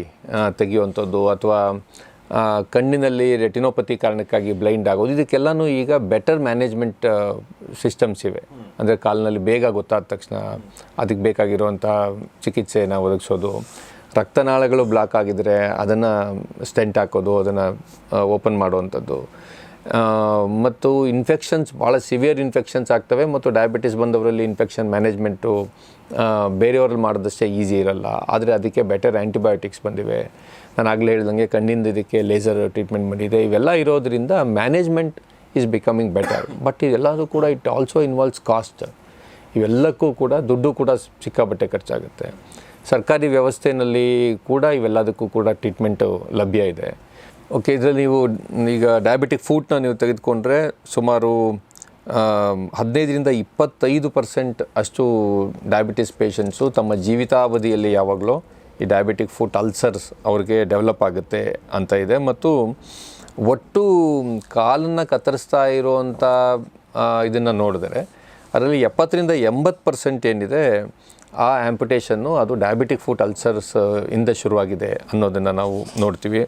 ತೆಗೆಯುವಂಥದ್ದು ಅಥವಾ ಕಣ್ಣಿನಲ್ಲಿ ರೆಟಿನೋಪತಿ ಕಾರಣಕ್ಕಾಗಿ ಬ್ಲೈಂಡ್ ಆಗೋದು. ಇದಕ್ಕೆಲ್ಲನೂ ಈಗ ಬೆಟರ್ ಮ್ಯಾನೇಜ್ಮೆಂಟ್ ಸಿಸ್ಟಮ್ಸ್ ಇವೆ. ಅಂದರೆ ಕಾಲಿನಲ್ಲಿ ಬೇಗ ಗೊತ್ತಾದ ತಕ್ಷಣ ಅದಕ್ಕೆ ಬೇಕಾಗಿರುವಂಥ ಚಿಕಿತ್ಸೆಯನ್ನು ಒದಗಿಸೋದು. ರಕ್ತನಾಳಗಳು ಬ್ಲಾಕ್ ಆಗಿದ್ರೆ ಅದನ್ನು ಸ್ಟೆಂಟ್ ಹಾಕೋದು, ಅದನ್ನು ಓಪನ್ ಮಾಡುವಂಥದ್ದು. ಮತ್ತು ಇನ್ಫೆಕ್ಷನ್ಸ್ ಭಾಳ ಸಿವಿಯರ್ ಇನ್ಫೆಕ್ಷನ್ಸ್ ಆಗ್ತವೆ ಮತ್ತು ಡಯಾಬಿಟಿಸ್ ಬಂದವರಲ್ಲಿ ಇನ್ಫೆಕ್ಷನ್ ಮ್ಯಾನೇಜ್ಮೆಂಟು ಬೇರೆಯವ್ರಲ್ಲಿ ಮಾಡಿದಷ್ಟೇ ಈಸಿ ಇರಲ್ಲ. ಆದರೆ ಅದಕ್ಕೆ ಬೆಟರ್ ಆ್ಯಂಟಿಬಯೋಟಿಕ್ಸ್ ಬಂದಿವೆ. ನಾನು ಆಗಲೇ ಹೇಳ್ದಂಗೆ ಕಣ್ಣಿಂದ ಇದಕ್ಕೆ ಲೇಸರ್ ಟ್ರೀಟ್ಮೆಂಟ್ ಮಾಡಿದೆ. ಇವೆಲ್ಲ ಇರೋದ್ರಿಂದ management is becoming better but ಇದೆಲ್ಲದೂ ಕೂಡ ಇಟ್ ಆಲ್ಸೋ ಇನ್ವಾಲ್ವ್ಸ್ ಕಾಸ್ಟ್ ಇವೆಲ್ಲಕ್ಕೂ ಕೂಡ ದುಡ್ಡು ಕೂಡ ಸಿಕ್ಕಾಪಟ್ಟೆ ಖರ್ಚಾಗುತ್ತೆ. ಸರ್ಕಾರಿ ವ್ಯವಸ್ಥೆಯಲ್ಲಿ ಕೂಡ ಇವೆಲ್ಲದಕ್ಕೂ ಕೂಡ ಟ್ರೀಟ್ಮೆಂಟು ಲಭ್ಯ ಇದೆ. ಓಕೆ ಇದರಲ್ಲಿ ನೀವು ಈಗ ಡಯಾಬಿಟಿಕ್ ಫುಡ್ನ ನೀವು ತೆಗೆದುಕೊಂಡ್ರೆ ಸುಮಾರು ಹದಿನೈದರಿಂದ ಇಪ್ಪತ್ತೈದು ಪರ್ಸೆಂಟ್ ಅಷ್ಟು ಡಯಾಬಿಟಿಸ್ ಪೇಷಂಟ್ಸು ತಮ್ಮ ಜೀವಿತಾವಧಿಯಲ್ಲಿ ಯಾವಾಗಲೂ ಈ ಡಯಾಬಿಟಿಕ್ ಫುಟ್ ಅಲ್ಸರ್ಸ್ ಅವ್ರಿಗೆ ಡೆವಲಪ್ ಆಗುತ್ತೆ ಅಂತ ಇದೆ. ಮತ್ತು ಒಟ್ಟು ಕಾಲನ್ನು ಕತ್ತರಿಸ್ತಾ ಇರುವಂಥ ಇದನ್ನು ನೋಡಿದರೆ, ಅದರಲ್ಲಿ ಎಪ್ಪತ್ತರಿಂದ ಎಂಬತ್ತು ಪರ್ಸೆಂಟ್ ಏನಿದೆ ಆ ಆ್ಯಂಪುಟೇಷನ್ನು ಅದು ಡಯಾಬಿಟಿಕ್ ಫುಟ್ ಅಲ್ಸರ್ಸ್ ಇಂದ ಶುರುವಾಗಿದೆ ಅನ್ನೋದನ್ನು ನಾವು ನೋಡ್ತೀವಿ.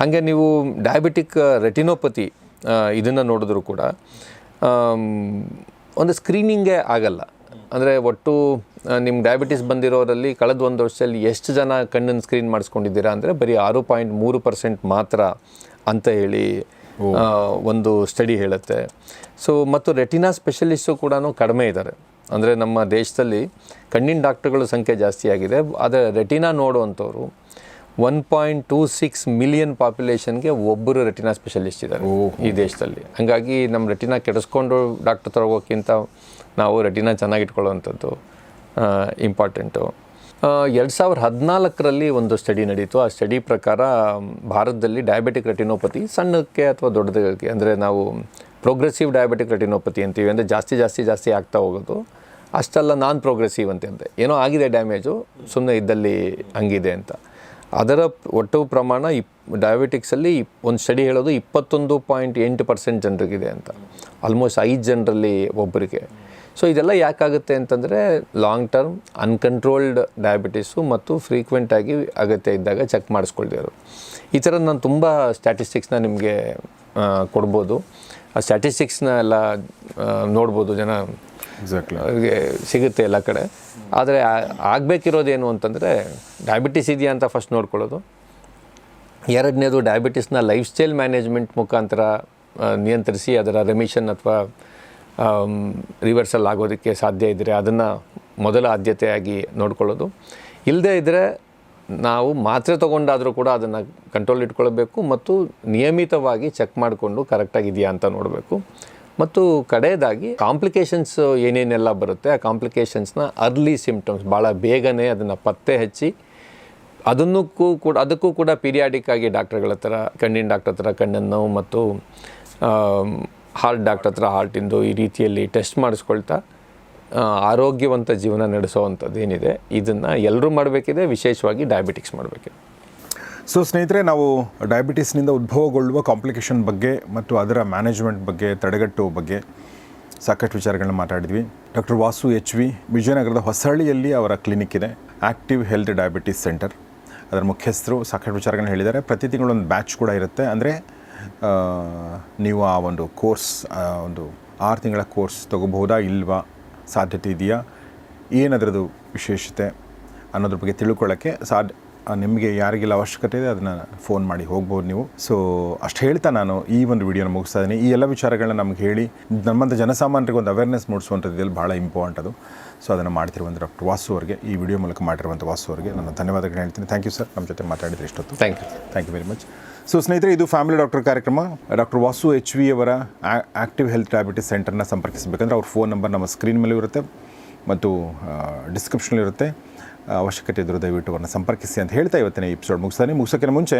ಹಾಗೆ ನೀವು ಡಯಾಬಿಟಿಕ್ ರೆಟಿನೋಪತಿ ಇದನ್ನು ನೋಡಿದ್ರು ಕೂಡ ಆಮ್, ಒಂದು ಸ್ಕ್ರೀನಿಂಗೇ ಆಗಲ್ಲ. ಅಂದರೆ ಒಟ್ಟು ನಿಮ್ಮ ಡಯಾಬಿಟಿಸ್ ಬಂದಿರೋರಲ್ಲಿ ಕಳೆದ ಒಂದು ವರ್ಷದಲ್ಲಿ ಎಷ್ಟು ಜನ ಕಣ್ಣನ್ನು ಸ್ಕ್ರೀನ್ ಮಾಡಿಸ್ಕೊಂಡಿದ್ದೀರಾ ಅಂದರೆ ಬರೀ ಆರು ಪಾಯಿಂಟ್ ಮೂರು ಪರ್ಸೆಂಟ್ ಮಾತ್ರ ಅಂತ ಹೇಳಿ ಒಂದು ಸ್ಟಡಿ ಹೇಳುತ್ತೆ. ಸೊ ಮತ್ತು ರೆಟಿನಾ ಸ್ಪೆಷಲಿಸ್ಟು ಕೂಡ ಕಡಿಮೆ ಇದ್ದಾರೆ ಅಂದರೆ ನಮ್ಮ ದೇಶದಲ್ಲಿ ಕಣ್ಣಿನ ಡಾಕ್ಟರ್ಗಳ ಸಂಖ್ಯೆ ಜಾಸ್ತಿ ಆಗಿದೆ. ಆದರೆ retina ನೋಡುವಂಥವ್ರು one point two six million ಪಾಪ್ಯುಲೇಷನ್ಗೆ ಒಬ್ಬರು ರೆಟಿನಾ ಸ್ಪೆಷಲಿಸ್ಟ್ ಇದ್ದಾರೆ ಈ ದೇಶದಲ್ಲಿ. ಹಾಗಾಗಿ ನಮ್ಮ ರೆಟಿನಾ ಕೆಡಿಸ್ಕೊಂಡು ಡಾಕ್ಟರ್ ಹತ್ರ ಹೋಗೋಕ್ಕಿಂತ ನಾವು ರೆಟಿನಾ ಚೆನ್ನಾಗಿಟ್ಕೊಳ್ಳುವಂಥದ್ದು ಇಂಪಾರ್ಟೆಂಟು ಎರಡು ಸಾವಿರ ಹದಿನಾಲ್ಕರಲ್ಲಿ ಒಂದು ಸ್ಟಡಿ ನಡೀತು. ಆ ಸ್ಟಡಿ ಪ್ರಕಾರ ಭಾರತದಲ್ಲಿ ಡಯಾಬಿಟಿಕ್ ರೆಟಿನೋಪತಿ ಸಣ್ಣಕ್ಕೆ ಅಥವಾ ದೊಡ್ಡದಕ್ಕೆ ಅಂದರೆ ನಾವು ಪ್ರೋಗ್ರೆಸಿವ್ ಡಯಾಬಿಟಿಕ್ ರೆಟಿನೋಪತಿ ಅಂತೀವಿ. ಅಂದರೆ ಜಾಸ್ತಿ ಜಾಸ್ತಿ ಜಾಸ್ತಿ ಆಗ್ತಾ ಹೋಗೋದು. ಅಷ್ಟೆಲ್ಲ ನಾನ್ ಪ್ರೋಗ್ರೆಸಿವ್ ಅಂತ ಅಂತೆ ಏನೋ ಆಗಿದೆ ಡ್ಯಾಮೇಜು ಸುಮ್ಮನೆ ಇದ್ದಲ್ಲಿ ಹಂಗಿದೆ ಅಂತ. ಅದರ ಒಟ್ಟು ಪ್ರಮಾಣ ಇಪ್, ಡಯಾಬಿಟಿಕ್ಸಲ್ಲಿ ಒಂದು ಸ್ಟಡಿ ಹೇಳೋದು ಇಪ್ಪತ್ತೊಂದು ಪಾಯಿಂಟ್ ಎಂಟು ಪರ್ಸೆಂಟ್ ಜನರಿಗಿದೆ ಅಂತ. ಆಲ್ಮೋಸ್ಟ್ ಐದು ಜನರಲ್ಲಿ ಒಬ್ಬರಿಗೆ ಸೊ ಇದೆಲ್ಲ ಯಾಕಾಗುತ್ತೆ ಅಂತಂದರೆ, ಲಾಂಗ್ ಟರ್ಮ್, ಅನ್ಕಂಟ್ರೋಲ್ಡ್ ಡಯಾಬಿಟೀಸು ಮತ್ತು ಫ್ರೀಕ್ವೆಂಟಾಗಿ ಅಗತ್ಯ ಇದ್ದಾಗ ಚೆಕ್ ಮಾಡಿಸ್ಕೊಳ್ದಿರೋರು ಈ ಥರ ನಾನು ತುಂಬ ಸ್ಟ್ಯಾಟಿಸ್ಟಿಕ್ಸ್ನ ನಿಮಗೆ ಕೊಡ್ಬೋದು. ಆ, ಸ್ಟ್ಯಾಟಿಸ್ಟಿಕ್ಸ್ನ ಎಲ್ಲ ನೋಡ್ಬೋದು ಜನ. ಅವ್ರಿಗೆ ಸಿಗುತ್ತೆ ಎಲ್ಲ ಕಡೆ. ಆದರೆ ಆಗಬೇಕಿರೋದೇನು ಅಂತಂದರೆ ಡಯಾಬಿಟಿಸ್ ಇದೆಯಾ ಅಂತ ಫಸ್ಟ್ ನೋಡ್ಕೊಳ್ಳೋದು. ಎರಡನೇದು ಡಯಾಬಿಟಿಸ್ನ ಲೈಫ್ ಸ್ಟೈಲ್ ಮ್ಯಾನೇಜ್ಮೆಂಟ್ ಮುಖಾಂತರ ನಿಯಂತ್ರಿಸಿ ಅದರ ರೆಮಿಷನ್ ಅಥವಾ ರಿವರ್ಸಲ್ ಆಗೋದಕ್ಕೆ ಸಾಧ್ಯ ಇದ್ದರೆ ಅದನ್ನು ಮೊದಲ ಆದ್ಯತೆಯಾಗಿ ನೋಡ್ಕೊಳ್ಳೋದು. ಇಲ್ಲದೇ ಇದ್ದರೆ ನಾವು ಮಾತ್ರೆ ತೊಗೊಂಡಾದರೂ ಕೂಡ ಅದನ್ನು ಕಂಟ್ರೋಲ್ ಇಟ್ಕೊಳ್ಬೇಕು ಮತ್ತು ನಿಯಮಿತವಾಗಿ ಚೆಕ್ ಮಾಡಿಕೊಂಡು ಕರೆಕ್ಟಾಗಿದೆಯಾ ಅಂತ ನೋಡಬೇಕು. ಮತ್ತು ಕಡೆಯದಾಗಿ ಕಾಂಪ್ಲಿಕೇಶನ್ಸ್ ಏನೇನೆಲ್ಲ ಬರುತ್ತೆ, ಆ ಕಾಂಪ್ಲಿಕೇಶನ್ಸ್ನ ಅರ್ಲಿ ಸಿಂಪ್ಟಮ್ಸ್ ಭಾಳ ಬೇಗನೆ ಅದನ್ನು ಪತ್ತೆ ಹಚ್ಚಿ ಅದನ್ನಕ್ಕೂ ಕೂಡ, ಅದಕ್ಕೂ ಕೂಡ ಪೀರಿಯಾಡಿಕ್ ಆಗಿ ಡಾಕ್ಟರ್ಗಳ ಹತ್ರ, ಕಣ್ಣಿನ ಡಾಕ್ಟರ್ ಹತ್ರ ಕಣ್ಣನ್ನು ನೋವು ಮತ್ತು ಹಾರ್ಟ್ ಡಾಕ್ಟರ್ ಹತ್ರ ಹಾರ್ಟಿಂದು ಈ ರೀತಿಯಲ್ಲಿ ಟೆಸ್ಟ್ ಮಾಡಿಸ್ಕೊಳ್ತಾ ಆರೋಗ್ಯವಂತ ಜೀವನ ನಡೆಸೋವಂಥದ್ದು ಏನಿದೆ ಇದನ್ನು ಎಲ್ಲರೂ ಮಾಡಬೇಕಿದೆ, ವಿಶೇಷವಾಗಿ ಡಯಾಬಿಟಿಕ್ಸ್ ಮಾಡಬೇಕಿದೆ. ಸೊ ಸ್ನೇಹಿತರೆ, ನಾವು ಡಯಾಬಿಟಿಸ್ನಿಂದ ಉದ್ಭವಗೊಳ್ಳುವ ಕಾಂಪ್ಲಿಕೇಶನ್ ಬಗ್ಗೆ ಮತ್ತು ಅದರ ಮ್ಯಾನೇಜ್ಮೆಂಟ್ ಬಗ್ಗೆ, ತಡೆಗಟ್ಟುವ ಬಗ್ಗೆ ಸಾಕಷ್ಟು ವಿಚಾರಗಳನ್ನ ಮಾತಾಡಿದ್ವಿ. ಡಾಕ್ಟರ್ ವಾಸು ಎಚ್ ವಿ, ವಿಜಯನಗರದ ಹೊಸಹಳ್ಳಿಯಲ್ಲಿ ಅವರ ಕ್ಲಿನಿಕ್ ಇದೆ. ಆ್ಯಕ್ಟಿವ್ ಹೆಲ್ತ್ ಡಯಾಬಿಟಿಸ್ ಸೆಂಟರ್ ಅದರ ಮುಖ್ಯಸ್ಥರು ಸಾಕಷ್ಟು ವಿಚಾರಗಳನ್ನ ಹೇಳಿದ್ದಾರೆ. ಪ್ರತಿ ತಿಂಗಳೊಂದು ಬ್ಯಾಚ್ ಕೂಡ ಇರುತ್ತೆ. ಅಂದರೆ ನೀವು ಆ ಒಂದು ಕೋರ್ಸ್ ಒಂದು ಆರು ತಿಂಗಳ ಕೋರ್ಸ್ ತೊಗೋಬಹುದಾ, ಇಲ್ವಾ, ಸಾಧ್ಯತೆ ಇದೆಯಾ ಏನದರದ್ದು ವಿಶೇಷತೆ ಅನ್ನೋದ್ರ ಬಗ್ಗೆ ತಿಳ್ಕೊಳ್ಳೋಕ್ಕೆ ಸಾಧ್ಯ ನಿಮಗೆ ಯಾರಿಗೆಲ್ಲ ಅವಶ್ಯಕತೆ ಇದೆ ಅದನ್ನು ಫೋನ್ ಮಾಡಿ ಹೋಗ್ಬೋದು ನೀವು. ಸೊ ಅಷ್ಟು ಹೇಳ್ತಾ ನಾನು ಈ ಒಂದು ವಿಡಿಯೋನ ಮುಗಿಸ್ತಾ ಇದ್ದೀನಿ. ಈ ಎಲ್ಲ ವಿಚಾರಗಳನ್ನ ನಮ್ಗೆ ಹೇಳಿ ನಮ್ಮಂಥ ಜನಸಾಮಾನ್ಯರಿಗೆ ಒಂದು ಅವೇರ್ನೆಸ್ ಮೂಡಿಸುವಂಥದ್ದು ಇದೆಲ್ಲ ಭಾಳ ಇಂಪಾರ್ಟೆಂಟ್ ಅದು. ಸೊ ಅದನ್ನು ಮಾಡ್ತಿರುವಂಥ ಡಾಕ್ಟರ್ ವಾಸು ಅವರಿಗೆ ಈ ವಿಡಿಯೋ ಮೂಲಕ ಮಾಡಿರುವಂಥ ವಾಸು ಅವರಿಗೆ ನಾನು ಧನ್ಯವಾದಗಳು ಹೇಳ್ತೀನಿ. ಥ್ಯಾಂಕ್ ಯು ಸರ್ ನಮ್ಮ ಜೊತೆ ಮಾತಾಡಿದ್ರೆ ಇಷ್ಟೊತ್ತು. Thank you thank you very much so ಸ್ನೇಹಿತರೆ ಇದು ಫ್ಯಾಮಿಲಿ ಡಾಕ್ಟರ್ ಕಾರ್ಯಕ್ರಮ. ಡಾಕ್ಟರ್ ವಾಸು ಎಚ್ ವಿ ಅವರ ಆಕ್ಟಿವ್ ಹೆಲ್ತ್ ಡಯಾಬಿಟಿಸ್ ಸೆಂಟರ್ನ ಸಂಪರ್ಕಿಸಬೇಕಂದ್ರೆ ಅವ್ರ ಫೋನ್ ನಂಬರ್ ನಮ್ಮ ಸ್ಕ್ರೀನ್ ಮೇಲೆ ಇರುತ್ತೆ ಮತ್ತು ಡಿಸ್ಕ್ರಿಪ್ಷನ್ ಇರುತ್ತೆ. ಅವಶ್ಯಕತೆ ಇದ್ದರೂ ದಯವಿಟ್ಟು ಅವ್ರನ್ನ ಸಂಪರ್ಕಿಸಿ ಅಂತ ಹೇಳ್ತಾ ಇವತ್ತಿನ ಎಪಿಸೋಡ್ ಮುಗಿಸ್ತಾನೆ ಮುಗಿಸೋಕ್ಕಿಂತ ಮುಂಚೆ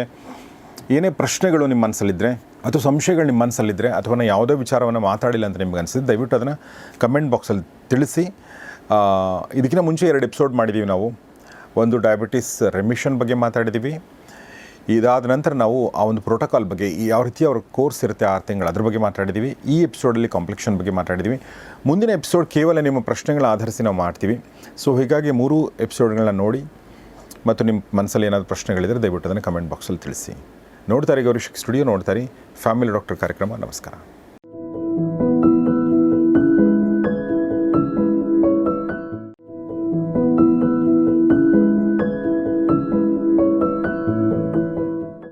ಏನೇ ಪ್ರಶ್ನೆಗಳು ನಿಮ್ಮ ಮನಸ್ಸಲ್ಲಿದ್ದರೆ ಅಥವಾ ಸಂಶಯಗಳು ನಿಮ್ಮ ಮನಸ್ಸಲ್ಲಿದ್ದರೆ ಅಥವಾ ನಾನು ಯಾವುದೇ ವಿಚಾರವನ್ನು ಮಾತಾಡಿಲ್ಲ ಅಂತ ನಿಮ್ಗೆ ಅನಿಸಿದ್ದು ದಯವಿಟ್ಟು ಅದನ್ನು ಕಮೆಂಟ್ ಬಾಕ್ಸಲ್ಲಿ ತಿಳಿಸಿ. ಇದಕ್ಕಿಂತ ಮುಂಚೆ ಎರಡು ಎಪಿಸೋಡ್ ಮಾಡಿದ್ದೀವಿ ನಾವು. ಒಂದು ಡಯಾಬಿಟಿಸ್ ರೆಮಿಷನ್ ಬಗ್ಗೆ ಮಾತಾಡಿದ್ದೀವಿ ಇದಾದ ನಂತರ ನಾವು ಆ ಒಂದು ಪ್ರೋಟೋಕಾಲ್ ಬಗ್ಗೆ ಈ ಯಾವ ರೀತಿ ಅವ್ರ ಕೋರ್ಸ್ ಇರುತ್ತೆ ಆರು ತಿಂಗಳು ಅದ್ರ ಬಗ್ಗೆ ಮಾತಾಡಿದ್ದೀವಿ ಈ ಎಪಿಸೋಡಲ್ಲಿ ಕಾಂಪ್ಲೆಕ್ಷನ್ ಬಗ್ಗೆ ಮಾತಾಡಿದ್ದೀವಿ ಮುಂದಿನ ಎಪಿಸೋಡ್ ಕೇವಲ ನಿಮ್ಮ ಪ್ರಶ್ನೆಗಳ ಆಧರಿಸಿ ನಾವು ಮಾಡ್ತೀವಿ. ಸೊ ಹೀಗಾಗಿ ಮೂರು ಎಪಿಸೋಡ್ಗಳನ್ನ ನೋಡಿ ಮತ್ತು ನಿಮ್ಮ ಮನಸ್ಸಲ್ಲಿ ಏನಾದರೂ ಪ್ರಶ್ನೆಗಳಿದ್ದರೆ ದಯವಿಟ್ಟು ಅದನ್ನು ಕಮೆಂಟ್ ಬಾಕ್ಸಲ್ಲಿ ತಿಳಿಸಿ. ನೋಡ್ತಾರೆ ಗೌರಿಶಿಕ್ ಸ್ಟುಡಿಯೋ ನೋಡ್ತಾರೆ ಫ್ಯಾಮಿಲಿ ಡಾಕ್ಟರ್ ಕಾರ್ಯಕ್ರಮ, ನಮಸ್ಕಾರ.